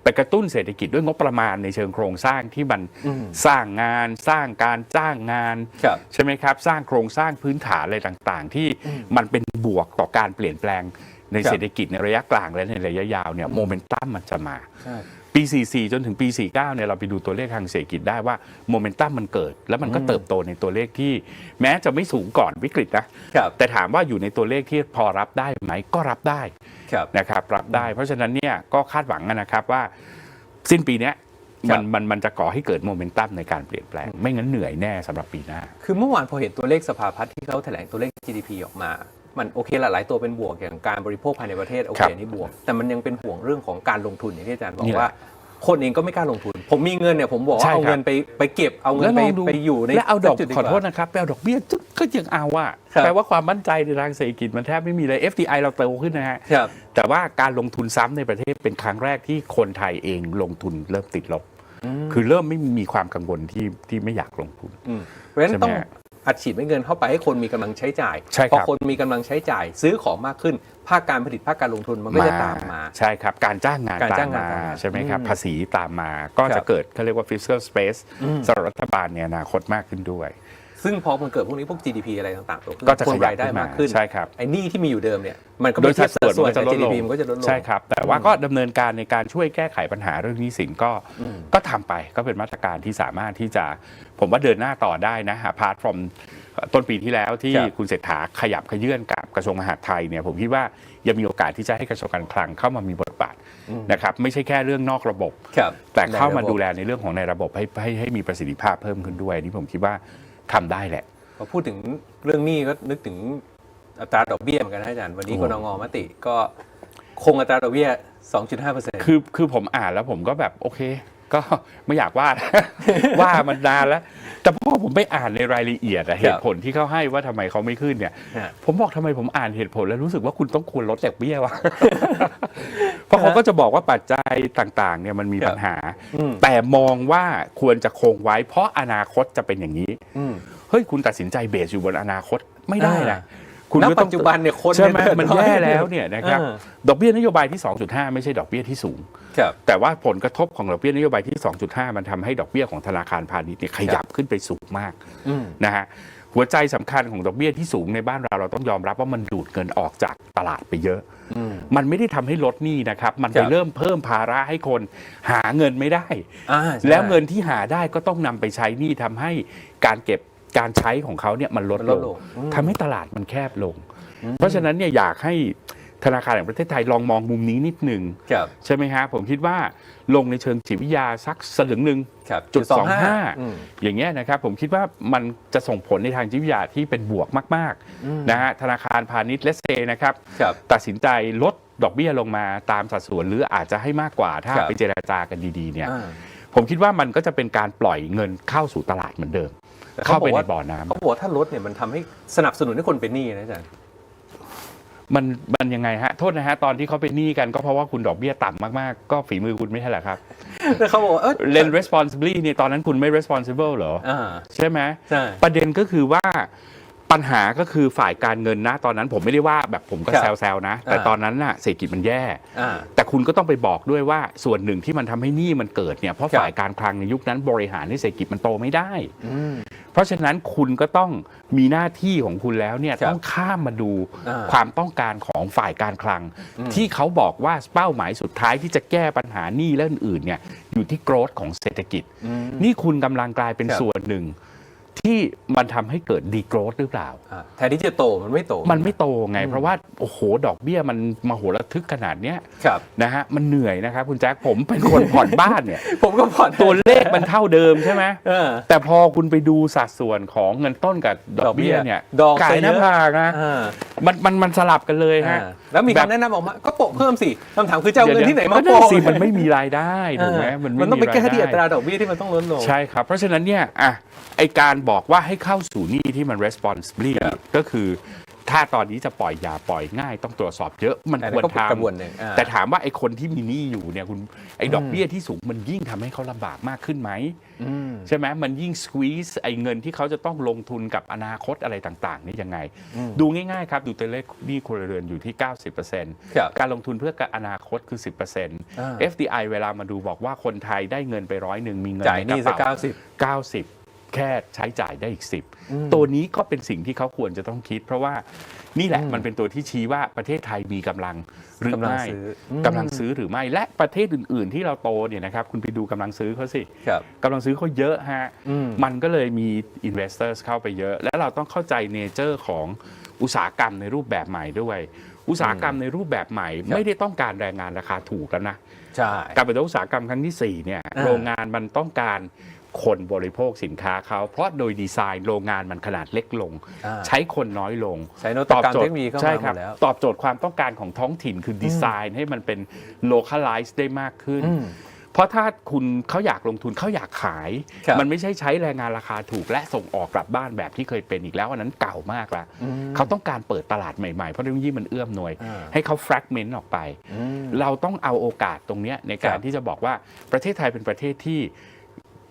[SPEAKER 1] ไปกระตุ้นเศรษฐกิจด้วยงบประมาณในเชิงโครงสร้างที่มัน
[SPEAKER 2] อืม
[SPEAKER 1] สร้างงานสร้างการจ้างงาน
[SPEAKER 2] ครับ
[SPEAKER 1] ใช่ไหมครับ สร้างโครงสร้างพื้นฐานอะไรต่างๆ ที่มันเป็นบวกต่อการเปลี่ยนแปลง ใน
[SPEAKER 2] ครับ
[SPEAKER 1] เศรษฐกิจในระยะกลางและในระยะยาวเนี่ยโมเมนตัมมันจะมา
[SPEAKER 2] ใช่
[SPEAKER 1] ปี 44 จนถึงปี 49 เนี่ยเราไปดูตัวเลขทางเศรษฐกิจได้ว่าโมเมนตัมมันเกิด แล้วมันก็เติบโตในตัวเลขที่ แม้จะไม่สูงก่อนวิกฤตนะ
[SPEAKER 2] ครับ
[SPEAKER 1] แต่ถามว่าอยู่ในตัวเลขที่พอรับได้ไหมก็รับได้
[SPEAKER 2] ครับ
[SPEAKER 1] นะครับรับได้ เพราะฉะนั้นเนี่ยก็คาดหวังนะครับว่าสิ้นปีเนี้ย
[SPEAKER 2] ครั
[SPEAKER 1] มั
[SPEAKER 2] บ
[SPEAKER 1] นมันมันจะก่อให้เกิดโมเมนตัมในการเปลี่ยนแปลง ไม่งั้นเหนื่อยแน่สำหรับปีหน้า
[SPEAKER 2] คือเมื่อวานพอเห็นตัวเลขสภาพัฒน์ที่เขาแถลงตัวเลข GDP ออกมา มันโอเคหลายๆตัวเป็นบวกอย่างการบริโภคภายในประเทศโอ
[SPEAKER 1] ครั
[SPEAKER 2] เค
[SPEAKER 1] บ
[SPEAKER 2] นี่บวก แต่มันยังเป็นห่วงเรื่องของการลงทุนอย่างที่อาจารย์บอก
[SPEAKER 1] นี่แหละ
[SPEAKER 2] ว่า คนเองก็ไม่กล้าลงทุน ผมมีเงินเนี่ยผมบอก
[SPEAKER 1] ใช่
[SPEAKER 2] ว่าเอา
[SPEAKER 1] ครับ
[SPEAKER 2] เงินไปไปเก็บเอาเงินไปไปอยู่ใน
[SPEAKER 1] และเอาดอก
[SPEAKER 2] จุๆ
[SPEAKER 1] ขอโทษ
[SPEAKER 2] ว่า
[SPEAKER 1] นะครับไปเอาดอกเบี้ยก็ยังเอาอะ
[SPEAKER 2] ครับ
[SPEAKER 1] แปลว่าความมั่นใจในทางเศรษฐกิจมันแทบไม่มีเลย FDI เราโตขึ้นนะฮะ
[SPEAKER 2] ครับ
[SPEAKER 1] แต่ว่าการลงทุนซ้ำในประเทศเป็นครั้งแรกที่คนไทยเองลงทุนเริ่มติดลบ คือเริ่มไม่มีความกังวลที่ที่ไม่อยากลงทุน
[SPEAKER 2] อืมเพราะฉะนั้น
[SPEAKER 1] ใช่ไหม
[SPEAKER 2] ต้อง อัดฉีดเงินเข้าไปให้คนมีกำลังใช้จ่าย
[SPEAKER 1] ใช่ครับ
[SPEAKER 2] พอคนมีกำลังใช้จ่าย ซื้อของมากขึ้น ภาคการผลิตภาคการลงทุนมันก็จะตามมา
[SPEAKER 1] ใช่ครับ การจ้างงาน
[SPEAKER 2] การ
[SPEAKER 1] ตา
[SPEAKER 2] จ้ามงงาน
[SPEAKER 1] มา
[SPEAKER 2] ตามมา
[SPEAKER 1] ใช่ไหมครับ
[SPEAKER 2] อืม
[SPEAKER 1] ภาษีตามมาก็
[SPEAKER 2] ครั
[SPEAKER 1] จะ
[SPEAKER 2] บ
[SPEAKER 1] เกิดเขาเรียกว่า fiscal space
[SPEAKER 2] อืม
[SPEAKER 1] สำหรับรัฐบาลในอนาคตมากขึ้นด้วย
[SPEAKER 2] ซึ่งพอมันเกิดพวกนี้พวก GDP อะไรต่างๆตัวขึ้น
[SPEAKER 1] ก็จะ
[SPEAKER 2] คน
[SPEAKER 1] ขยับ
[SPEAKER 2] รายได้
[SPEAKER 1] ขึ้นมามา
[SPEAKER 2] กขึ้น
[SPEAKER 1] ใช่ครับ
[SPEAKER 2] ไอ้หนี้ที่มีอยู่เดิมเนี่ยมันก็
[SPEAKER 1] โด
[SPEAKER 2] ไม่
[SPEAKER 1] ย
[SPEAKER 2] เที
[SPEAKER 1] สั
[SPEAKER 2] ย
[SPEAKER 1] ด
[SPEAKER 2] บ
[SPEAKER 1] ส่วน
[SPEAKER 2] สัดส่วน
[SPEAKER 1] มันจะลดล
[SPEAKER 2] GDP
[SPEAKER 1] ง
[SPEAKER 2] มันก็จะลดลง
[SPEAKER 1] ใช่ครับ แต่ว่าก็ดำเนินการในการช่วยแก้ไขปัญหาเรื่องหนี้สินก็ก็ทำไปก็เป็นมาตรการที่สามารถที่จะผมว่าเดินหน้าต่อได้นะ apart from ต้นปีที่แล้วที่
[SPEAKER 2] ครับ
[SPEAKER 1] คุณเศรษฐาขยับขยื่นกับกระทรวงมหาดไทยเนี่ยผมคิดว่ายังมีโอกาสที่จะให้กระทรวงการคลังเข้ามามีบทบาทนะครับไม่ใช่แค่เรื่องนอกระบบ
[SPEAKER 2] ครับ
[SPEAKER 1] แต่เข้ามา
[SPEAKER 2] ในระบบ
[SPEAKER 1] ดูแลในเรื่องของในระบบให้ให้ให้มีประสิทธิภาพเพิ่มขึ้นด้วยนี่ผมคิดว่า ทำได้แหละ
[SPEAKER 2] พอพูดถึงเรื่องหนี้ก็นึกถึงอัตราดอกเบี้ยเหมือนกันนะอาจารย์วันนี้
[SPEAKER 1] โอ้
[SPEAKER 2] กรงงมติก็คงอัตราดอกเบี้ย 2.5%
[SPEAKER 1] คือคือผมอ่านแล้วผมก็แบบโอเค ก็ไม่อยากว่า ว่ามันนานแล้ว แต่พอผมไปอ่านในรายละเอียดอะเหตุผลที่เขาให้ว่าทำไมเขาไม่ขึ้นเนี่ย
[SPEAKER 2] ฮะ
[SPEAKER 1] ผมบอกทำไมผมอ่านเหตุผลแล้วรู้สึกว่าคุณต้องควรลดดอกเบี้ยวะ เพราะเขาก็จะบอกว่าปัจจัยต่างๆเนี่ยมันมี
[SPEAKER 2] ครับ
[SPEAKER 1] ปัญหา
[SPEAKER 2] อืม
[SPEAKER 1] แต่มองว่าควรจะคงไว้ เพราะอนาคตจะเป็นอย่างนี้
[SPEAKER 2] อืม
[SPEAKER 1] เฮ้ยคุณตัดสินใจเบสอยู่บนอนาคตไม่ได้นะคุณ
[SPEAKER 2] ณ
[SPEAKER 1] ก็ต้
[SPEAKER 2] ปั
[SPEAKER 1] อง
[SPEAKER 2] จจุบันเนี่ยคน
[SPEAKER 1] ใช่ไหม
[SPEAKER 2] เดือด
[SPEAKER 1] มัน
[SPEAKER 2] ร้อ
[SPEAKER 1] แย่แล้วเนี่ยนะครับ
[SPEAKER 2] เออ
[SPEAKER 1] ดอกเบี้ยนโยบายที่ 2.5 ไม่ใช่ดอกเบี้ยที่สูง
[SPEAKER 2] ครับ
[SPEAKER 1] แต่ว่าผลกระทบของดอกเบี้ยนโยบายที่ 2.5 มันทำให้ดอกเบี้ยของธนาคารพาณิชย์เนี่ยขยับขึ้นไปสูงมาก
[SPEAKER 2] อืม
[SPEAKER 1] นะฮะ หัวใจสำคัญของดอกเบี้ยที่สูงในบ้านเราเราต้องยอมรับว่ามันดูดเงินออกจากตลาดไปเยอะ
[SPEAKER 2] อืม
[SPEAKER 1] มันไม่ได้ทำให้ลดหนี้นะครับ มัน
[SPEAKER 2] ค
[SPEAKER 1] ไป
[SPEAKER 2] รับ
[SPEAKER 1] เริ่มเพิ่มภาระให้คนหาเงินไม่ได้
[SPEAKER 2] อ่าใช่
[SPEAKER 1] แล้วเงินที่หาได้ก็ต้องนำไปใช้หนี้ทำให้การเก็บการใช้ของเขาเนี่ยมันลด
[SPEAKER 2] มัน
[SPEAKER 1] ล
[SPEAKER 2] ลด
[SPEAKER 1] ง
[SPEAKER 2] ลงอืม
[SPEAKER 1] ทำให้ตลาดมันแคบลง เพราะฉะนั้นเนี่ยอยากให้ ธนาคารแห่งประเทศไทยลองมองมุมนี้นิดหนึ่ง
[SPEAKER 2] ครับ
[SPEAKER 1] ใช่ไหมฮะผมคิดว่าลงในเชิงจิตวิทยาสักสลึงหนึ่ง
[SPEAKER 2] ครับ
[SPEAKER 1] จุดสองห้า
[SPEAKER 2] อืม
[SPEAKER 1] อย่างเงี้ยนะครับผมคิดว่ามันจะส่งผลในทางจิตวิทยาที่เป็นบวกมาก
[SPEAKER 2] อืม
[SPEAKER 1] ๆนะฮะธนาคารพาณิชย์เลสเซนะครับ
[SPEAKER 2] ครับ
[SPEAKER 1] ตัดสินใจลดดอกเบี้ยลงมาตามสัดส่วนหรืออาจจะให้มากกว่าถ้า
[SPEAKER 2] ครับ
[SPEAKER 1] ไปเจราจากันดีๆเนี่ย
[SPEAKER 2] อ่า
[SPEAKER 1] ผมคิดว่ามันก็จะเป็นการปล่อยเงินเข้าสู่ตลาดเหมือนเดิม
[SPEAKER 2] แต่
[SPEAKER 1] เข้า
[SPEAKER 2] เขาบ
[SPEAKER 1] ไป
[SPEAKER 2] อก
[SPEAKER 1] ใน
[SPEAKER 2] ว่า
[SPEAKER 1] บ่อน้ำ
[SPEAKER 2] เขาบอกว่าถ้าลดเนี่ยมันทำให้สนับสนุนให้คนเป็นหนี้นะอาจารย์
[SPEAKER 1] มันมันยังไงฮะ โทษนะฮะ ตอนที่เขาเป็นหนี้กันก็เพราะว่าคุณดอกเบี้ยต่ำมากๆ ก็ฝีมือคุณไม่ใช่เหรอครับ
[SPEAKER 2] แต่เขาบอกว่าเออ
[SPEAKER 1] เลน responsibly เนี่ยตอนนั้นคุณไม่ responsible เหรอ
[SPEAKER 2] อ่า
[SPEAKER 1] ใช่ไหม
[SPEAKER 2] ใช่
[SPEAKER 1] ประเด็นก็คือว่า ปัญหาก็คือฝ่ายการเงินนะ ตอนนั้นผมไม่ได้ว่าแบบผมก็
[SPEAKER 2] ครับ
[SPEAKER 1] แซวๆนะ แต่
[SPEAKER 2] อ่า
[SPEAKER 1] ตอนนั้นน่ะเศรษฐกิจมันแย่
[SPEAKER 2] อ่า
[SPEAKER 1] แต่คุณก็ต้องไปบอกด้วยว่าส่วนหนึ่งที่มันทำให้หนี้มันเกิดเนี่ยเพราะ
[SPEAKER 2] ครับ
[SPEAKER 1] ฝ่ายการคลังในยุคนั้นบริหารให้เศรษฐกิจมันโตไม่ได้
[SPEAKER 2] อืม
[SPEAKER 1] เพราะฉะนั้นคุณก็ต้องมีหน้าที่ของคุณแล้วเนี่ย
[SPEAKER 2] ครับ
[SPEAKER 1] ต้องข้ามมาดู
[SPEAKER 2] อ่า
[SPEAKER 1] ความต้องการของฝ่ายการคลัง
[SPEAKER 2] อืม
[SPEAKER 1] ที่เขาบอกว่าเป้าหมายสุดท้ายที่จะแก้ปัญหาหนี้และอื่นๆเนี่ยอยู่ที่โกรธของเศรษฐกิจ
[SPEAKER 2] อืม
[SPEAKER 1] นี่คุณกำลังกลายเป็น
[SPEAKER 2] ครับ
[SPEAKER 1] ส่วนหนึ่ง ที่มันทำให้เกิดดีโกรธหรือเปล่า
[SPEAKER 2] อ่า แทนที่จะโตมันไม่โต
[SPEAKER 1] มันไม่โตไง เพราะว่า โอ้โห ดอกเบี้ยมันมโหระทึกขนาดเนี้ย
[SPEAKER 2] ครับ
[SPEAKER 1] นะฮะมันเหนื่อยนะครับคุณแจ็คผมเป็นคนผ่อนบ้านเนี่ย
[SPEAKER 2] ผมก็ผ่อน
[SPEAKER 1] ตัวเลขมันเท่าเดิมใช่ไหม
[SPEAKER 2] เออ
[SPEAKER 1] แต่พอคุณไปดูสัดส่วนของเงินต้นกับดอกเบี้ยเนี่ย
[SPEAKER 2] ดอก
[SPEAKER 1] ไก่
[SPEAKER 2] ซะเย
[SPEAKER 1] หน้า
[SPEAKER 2] อะ
[SPEAKER 1] ผากนะ
[SPEAKER 2] อ่า
[SPEAKER 1] มันมันมันสลับกันเลยฮะ
[SPEAKER 2] อ่าแล้วมี
[SPEAKER 1] แบบ
[SPEAKER 2] คำแนะนำออกมาก็โปะเพิ่มสิคำถามคือจะเอาเงินที่ไหนมา
[SPEAKER 1] ก็
[SPEAKER 2] โปะ
[SPEAKER 1] สิมันไม่มีรายได้ถูกไหม
[SPEAKER 2] เออ
[SPEAKER 1] มัน
[SPEAKER 2] มันต้องไปแก้ที่อัต
[SPEAKER 1] ราย
[SPEAKER 2] รา
[SPEAKER 1] ได้
[SPEAKER 2] ดอกเบี้ยที่มันต้องลดลง
[SPEAKER 1] ใช่ครับเพราะฉะนั้นเนี่ยอะไอการบอกว่าให้เข้าสู่หนี้ที่มัน responsibly ก็คือถ้าตอนนี้จะปล่อยอย่าปล่อยง่าย ต้องตรวจสอบเยอะมัน
[SPEAKER 2] แต่
[SPEAKER 1] ควร
[SPEAKER 2] ก็เป็น
[SPEAKER 1] ทำ
[SPEAKER 2] กระบวนหนึ่งอ่า
[SPEAKER 1] แต่ถามว่าไอ้คนที่มีหนี้อยู่เนี่ยคุณไอ้ดอกเบี้ยที่สูงมันยิ่งทำให้เขาลำบากมากขึ้นไหม
[SPEAKER 2] อืม
[SPEAKER 1] ใช่ไหมมันยิ่งส q วี e ไอ้เงินที่เขาจะต้องลงทุนกับอนาคตอะไรต่างๆ นี่ยังไง
[SPEAKER 2] อืม
[SPEAKER 1] ดูง่ายๆครับ ดูตัวเลขหนี้ครัวเรือนอยู่ที่ 90%
[SPEAKER 2] ครับ
[SPEAKER 1] การลงทุนเพื่ออนาคตคือ 10%
[SPEAKER 2] อ่า
[SPEAKER 1] FDI เวลามาดูบอกว่าคนไทยได้เงินไปร้อยหนึ่งมีเงิน
[SPEAKER 2] จ่ายห
[SPEAKER 1] ใน
[SPEAKER 2] นี้
[SPEAKER 1] ก
[SPEAKER 2] สั
[SPEAKER 1] ระ
[SPEAKER 2] ก
[SPEAKER 1] เป๋า
[SPEAKER 2] เก้าสิบ
[SPEAKER 1] 90 แค่ใช้จ่ายได้อีก
[SPEAKER 2] อืม
[SPEAKER 1] 10 ตัวนี้ก็เป็นสิ่งที่เขาควรจะต้องคิด เพราะว่านี่แหละ
[SPEAKER 2] อืม
[SPEAKER 1] มันเป็นตัวที่ชี้ว่าประเทศไทยมีกำลังหรือกำ
[SPEAKER 2] ลัง
[SPEAKER 1] ไม่
[SPEAKER 2] ซื้ออืม
[SPEAKER 1] กำลังซื้อหรือไม่และประเทศอื่น ๆ ที่เราโตเนี่ยนะครับคุณไปดูกำลังซื้อเขาสิ
[SPEAKER 2] ครับ
[SPEAKER 1] กำลังซื้อเขาเยอะฮะ
[SPEAKER 2] อืม
[SPEAKER 1] มันก็เลยมี investors เข้าไปเยอะ และเราต้องเข้าใจเนเจอร์ของอุตสาหกรรมในรูปแบบใหม่ด้วย อุตสาหกรรมในรูปแบบใหม่
[SPEAKER 2] ครับ
[SPEAKER 1] ไม่ได้ต้องการแรงงานราคาถูกแล้วนะ
[SPEAKER 2] ใช่
[SPEAKER 1] การปฏิวัติอุตสาหกรรมครั้งที่สี่เนี่ย
[SPEAKER 2] อ่า
[SPEAKER 1] โรงงานมันต้องการ คนบริโภคสินค้าเขา เพราะโดยดีไซน์โรงงานมันขนาดเล็กลง
[SPEAKER 2] อ่า
[SPEAKER 1] ใช้คนน้อยลง
[SPEAKER 2] ใช้นวัตกรรม
[SPEAKER 1] โจท
[SPEAKER 2] เทคโนโลยีเข้ามา
[SPEAKER 1] ใช่ค
[SPEAKER 2] ห
[SPEAKER 1] รั
[SPEAKER 2] ม
[SPEAKER 1] บ
[SPEAKER 2] ดแล้ว
[SPEAKER 1] ตอบโจทย์ความต้องการของท้องถิ่นคือดีไซน์ให้มันเป็น localize ได้มากขึ้น
[SPEAKER 2] อืม
[SPEAKER 1] เพราะถ้าคุณเขาอยากลงทุนเขาอยากขาย
[SPEAKER 2] ครับ
[SPEAKER 1] มันไม่ใช่ใช้แรงงานราคาถูกและส่งออกกลับบ้านแบบที่เคยเป็นอีกแล้วอันนั้นเก่ามากแล้ว
[SPEAKER 2] อืม
[SPEAKER 1] เขาต้องการเปิดตลาดใหม่ๆ เพราะเทคโนโลยีมันเอื้อมหน่วย
[SPEAKER 2] อ่า
[SPEAKER 1] ให้เขา fragment ออกไป
[SPEAKER 2] อืม
[SPEAKER 1] เราต้องเอาโอกาสตรงเนี้ยในกา
[SPEAKER 2] ค
[SPEAKER 1] ร
[SPEAKER 2] รับ
[SPEAKER 1] ที่จะบอกว่าประเทศไทยเป็นประเทศที่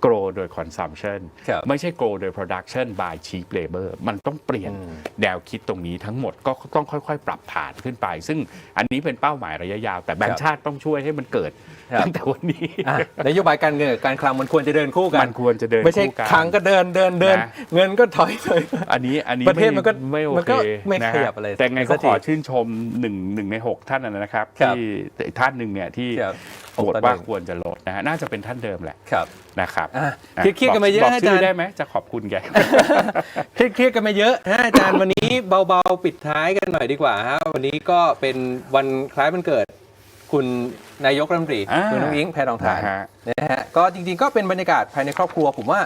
[SPEAKER 1] grow โดย consumption
[SPEAKER 2] ครับ
[SPEAKER 1] ไม่ใช่ grow โดย production by cheap labor มันต้องเปลี่ยน
[SPEAKER 2] อืม
[SPEAKER 1] แนวคิดตรงนี้ทั้งหมดก็ต้องค่อยๆ ปรับผ่านขึ้นไป ซึ่งอันนี้เป็นเป้าหมายระยะยาว แต่แบง
[SPEAKER 2] ครั
[SPEAKER 1] ก์
[SPEAKER 2] บ
[SPEAKER 1] ชาติต้องช่วยให้มันเกิด
[SPEAKER 2] ครับ
[SPEAKER 1] ตั้งแต่วันนี้
[SPEAKER 2] อะนโยบายการเงินกับการคลังมันควรจะเดินคู่กั
[SPEAKER 1] มันนควรจะเดิน
[SPEAKER 2] ไม่ใช่
[SPEAKER 1] คู่กัน
[SPEAKER 2] คลังก็เดินเดินเดิน
[SPEAKER 1] นะ
[SPEAKER 2] เงินก็ถอยถอย
[SPEAKER 1] อันนี้อันนี้
[SPEAKER 2] ประเทศมันก็
[SPEAKER 1] ไม่โอ
[SPEAKER 2] มัน
[SPEAKER 1] เค
[SPEAKER 2] ก็ไม่
[SPEAKER 1] นะ
[SPEAKER 2] ข
[SPEAKER 1] ฮะ
[SPEAKER 2] ยับอะไร
[SPEAKER 1] แต่ไง
[SPEAKER 2] สั
[SPEAKER 1] ก็
[SPEAKER 2] ก
[SPEAKER 1] ข
[SPEAKER 2] ที
[SPEAKER 1] อชื่นชมหนึ่งหนึ่งในหกท่านนะนะครับ
[SPEAKER 2] ครับ
[SPEAKER 1] ที่ท่านหนึ่งเนี่ยที่
[SPEAKER 2] ครับ
[SPEAKER 1] โหวต
[SPEAKER 2] หกต่อ
[SPEAKER 1] ว่า
[SPEAKER 2] หนึ่ง
[SPEAKER 1] ควรจะลดนะฮะน่าจะเป็นท่านเดิมแหละ
[SPEAKER 2] ครับ
[SPEAKER 1] นะครับ
[SPEAKER 2] อะ
[SPEAKER 1] อะ
[SPEAKER 2] เครียดๆกันมาเยอะ
[SPEAKER 1] บอก
[SPEAKER 2] นะ
[SPEAKER 1] ชื่
[SPEAKER 2] อาจาร
[SPEAKER 1] อ
[SPEAKER 2] ย์
[SPEAKER 1] ได้ไหมจะขอบคุณแก
[SPEAKER 2] เครียดเครียดกันมาเยอะฮะอาจารย์วันนี้เบาๆปิดท้ายกันหน่อยดีกว่าฮะวันนี้ก็เป็นวันคล้ายวันเกิดคุณนายกรัฐมนตรี
[SPEAKER 1] อ่า
[SPEAKER 2] คุณนุ้งอิงแพทองทาน
[SPEAKER 1] นะฮะ
[SPEAKER 2] นะฮะก็จริงๆก็เป็นบรรยากาศภายในครอบครัวผมว่า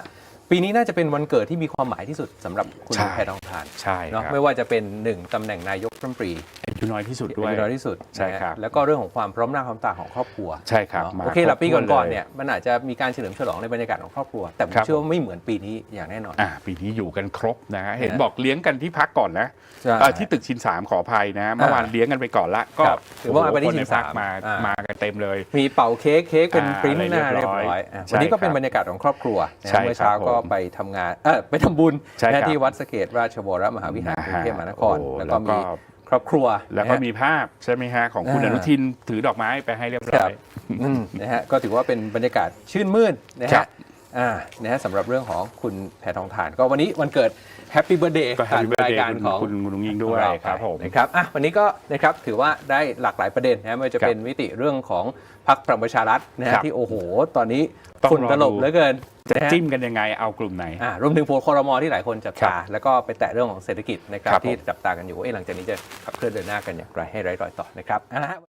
[SPEAKER 2] ปีนี้น่าจะเป็นวันเกิดที่มีความหมายที่สุดสำหรับคุณ
[SPEAKER 1] ใช่
[SPEAKER 2] แพทองทาน
[SPEAKER 1] ใช่ค
[SPEAKER 2] เนาะ
[SPEAKER 1] รับ
[SPEAKER 2] ไม่ว่าจะเป็นหนึ่งตำแหน่งนายกรัฐมนตรี
[SPEAKER 1] อายุน้อยที่สุดด้วย
[SPEAKER 2] อายุน้อยที่สุด
[SPEAKER 1] ใช่ครับ
[SPEAKER 2] นะฮะแล้วก็เรื่องของความพร้อมหน้าพร้อมตาของครอบครัว
[SPEAKER 1] ใช่ครับ
[SPEAKER 2] เนาะ
[SPEAKER 1] มา
[SPEAKER 2] โอเคละ
[SPEAKER 1] ครบ
[SPEAKER 2] ปี
[SPEAKER 1] ถ้วน
[SPEAKER 2] ก่อนๆ
[SPEAKER 1] เลย
[SPEAKER 2] เนี่ยมันอาจจะมีการเฉลิมฉลองในบรรยากาศของครอบครัว แต่ผม
[SPEAKER 1] ครับ
[SPEAKER 2] เชื่อว่าไม่เหมือนปีนี้อย่างแน่นอน
[SPEAKER 1] อ่าปีนี้อยู่กันครบนะฮะเห็น
[SPEAKER 2] นะ
[SPEAKER 1] บอกเลี้ยงกันที่พักก่อนนะ
[SPEAKER 2] ใช่
[SPEAKER 1] เอ่อที่ตึกชินสามขออภัยนะเมื่อวานเลี้ยงกันไปก่อนละก็
[SPEAKER 2] ครับถือว่า
[SPEAKER 1] โโห
[SPEAKER 2] ไปที่
[SPEAKER 1] คน
[SPEAKER 2] ชิ
[SPEAKER 1] ใน
[SPEAKER 2] น
[SPEAKER 1] พั
[SPEAKER 2] สากม
[SPEAKER 1] มา
[SPEAKER 2] อ่าม
[SPEAKER 1] มากันเต็มเลย
[SPEAKER 2] มีเป่าเค้กเค้กเป็น
[SPEAKER 1] อ่า
[SPEAKER 2] ปริ้นท์หน้า
[SPEAKER 1] อะไรเรี
[SPEAKER 2] เรีย
[SPEAKER 1] ย
[SPEAKER 2] บบ
[SPEAKER 1] ร้
[SPEAKER 2] ร้
[SPEAKER 1] อ
[SPEAKER 2] อยยอะ
[SPEAKER 1] ใช่
[SPEAKER 2] วันนี้ก็เป็น
[SPEAKER 1] ครับ
[SPEAKER 2] บรรยากาศของครอบครัวนะ
[SPEAKER 1] ใช่
[SPEAKER 2] เมื่อเช้า
[SPEAKER 1] ครับ
[SPEAKER 2] ก็
[SPEAKER 1] ผม
[SPEAKER 2] ไปทำงานเออไปทำบุญ
[SPEAKER 1] ใช่
[SPEAKER 2] นะ
[SPEAKER 1] ครับ
[SPEAKER 2] ที่วัดสะเกตราชวรมหาวิหารกรุงเทพมหานคร
[SPEAKER 1] โอ้
[SPEAKER 2] แล้วก็
[SPEAKER 1] แล้วก็
[SPEAKER 2] มีครอบครัว
[SPEAKER 1] แล้วก็
[SPEAKER 2] นะฮะ
[SPEAKER 1] มีภาพใช่ไหมฮะของคุณ
[SPEAKER 2] อ่า
[SPEAKER 1] อนุทินถือดอกไม้ไปให้เรียบ
[SPEAKER 2] ค
[SPEAKER 1] ร้
[SPEAKER 2] รั
[SPEAKER 1] อบย
[SPEAKER 2] อืมนะฮะก็ถือว่าเป็นบรรยากาศชื่นมื่นนะ
[SPEAKER 1] ครั
[SPEAKER 2] ฮะ
[SPEAKER 1] บ
[SPEAKER 2] อ่านะฮะสำหรับเรื่องของคุณแพทองทาน ก็วันนี้วันเกิดแฮปปี้เบ t ร์ a เดย์
[SPEAKER 1] ก็ Happy
[SPEAKER 2] ราย
[SPEAKER 1] Birthday
[SPEAKER 2] การของ
[SPEAKER 1] คุณคุณลุงยิงด้วย
[SPEAKER 2] ของเา
[SPEAKER 1] ครับผม
[SPEAKER 2] นะครับอะวันนี้ก็นะครับถือว่าได้หลากหลายประเด็นนะไม่ว่าจะ
[SPEAKER 1] ครับ
[SPEAKER 2] เป็นมิติเรื่องของ พรรคพลังประชารัฐนะฮะ
[SPEAKER 1] ครับ
[SPEAKER 2] ที่โอ้โห ตอนนี้
[SPEAKER 1] ต้อง
[SPEAKER 2] ฝุ่น
[SPEAKER 1] รอ
[SPEAKER 2] ตลบ
[SPEAKER 1] ดู
[SPEAKER 2] เหลือเกิน
[SPEAKER 1] จะ
[SPEAKER 2] นะฮะ
[SPEAKER 1] จิ้มกันยังไงเอากลุ่มไหน
[SPEAKER 2] อ่ารวมถึงโพลคอรมอที่หลายคนจับ
[SPEAKER 1] ครั
[SPEAKER 2] ตา
[SPEAKER 1] บ
[SPEAKER 2] แล้วก็ไปแตะเรื่องของเศรษฐกิจนะครับ
[SPEAKER 1] ครับผม
[SPEAKER 2] ที่จับตากันอยู่ว่าเอ๊ะหลังจากนี้จะขับเคลื่อนเดินหน้ากันอย่างไรให้ไร้รอยต่อนะครับเอาละฮะ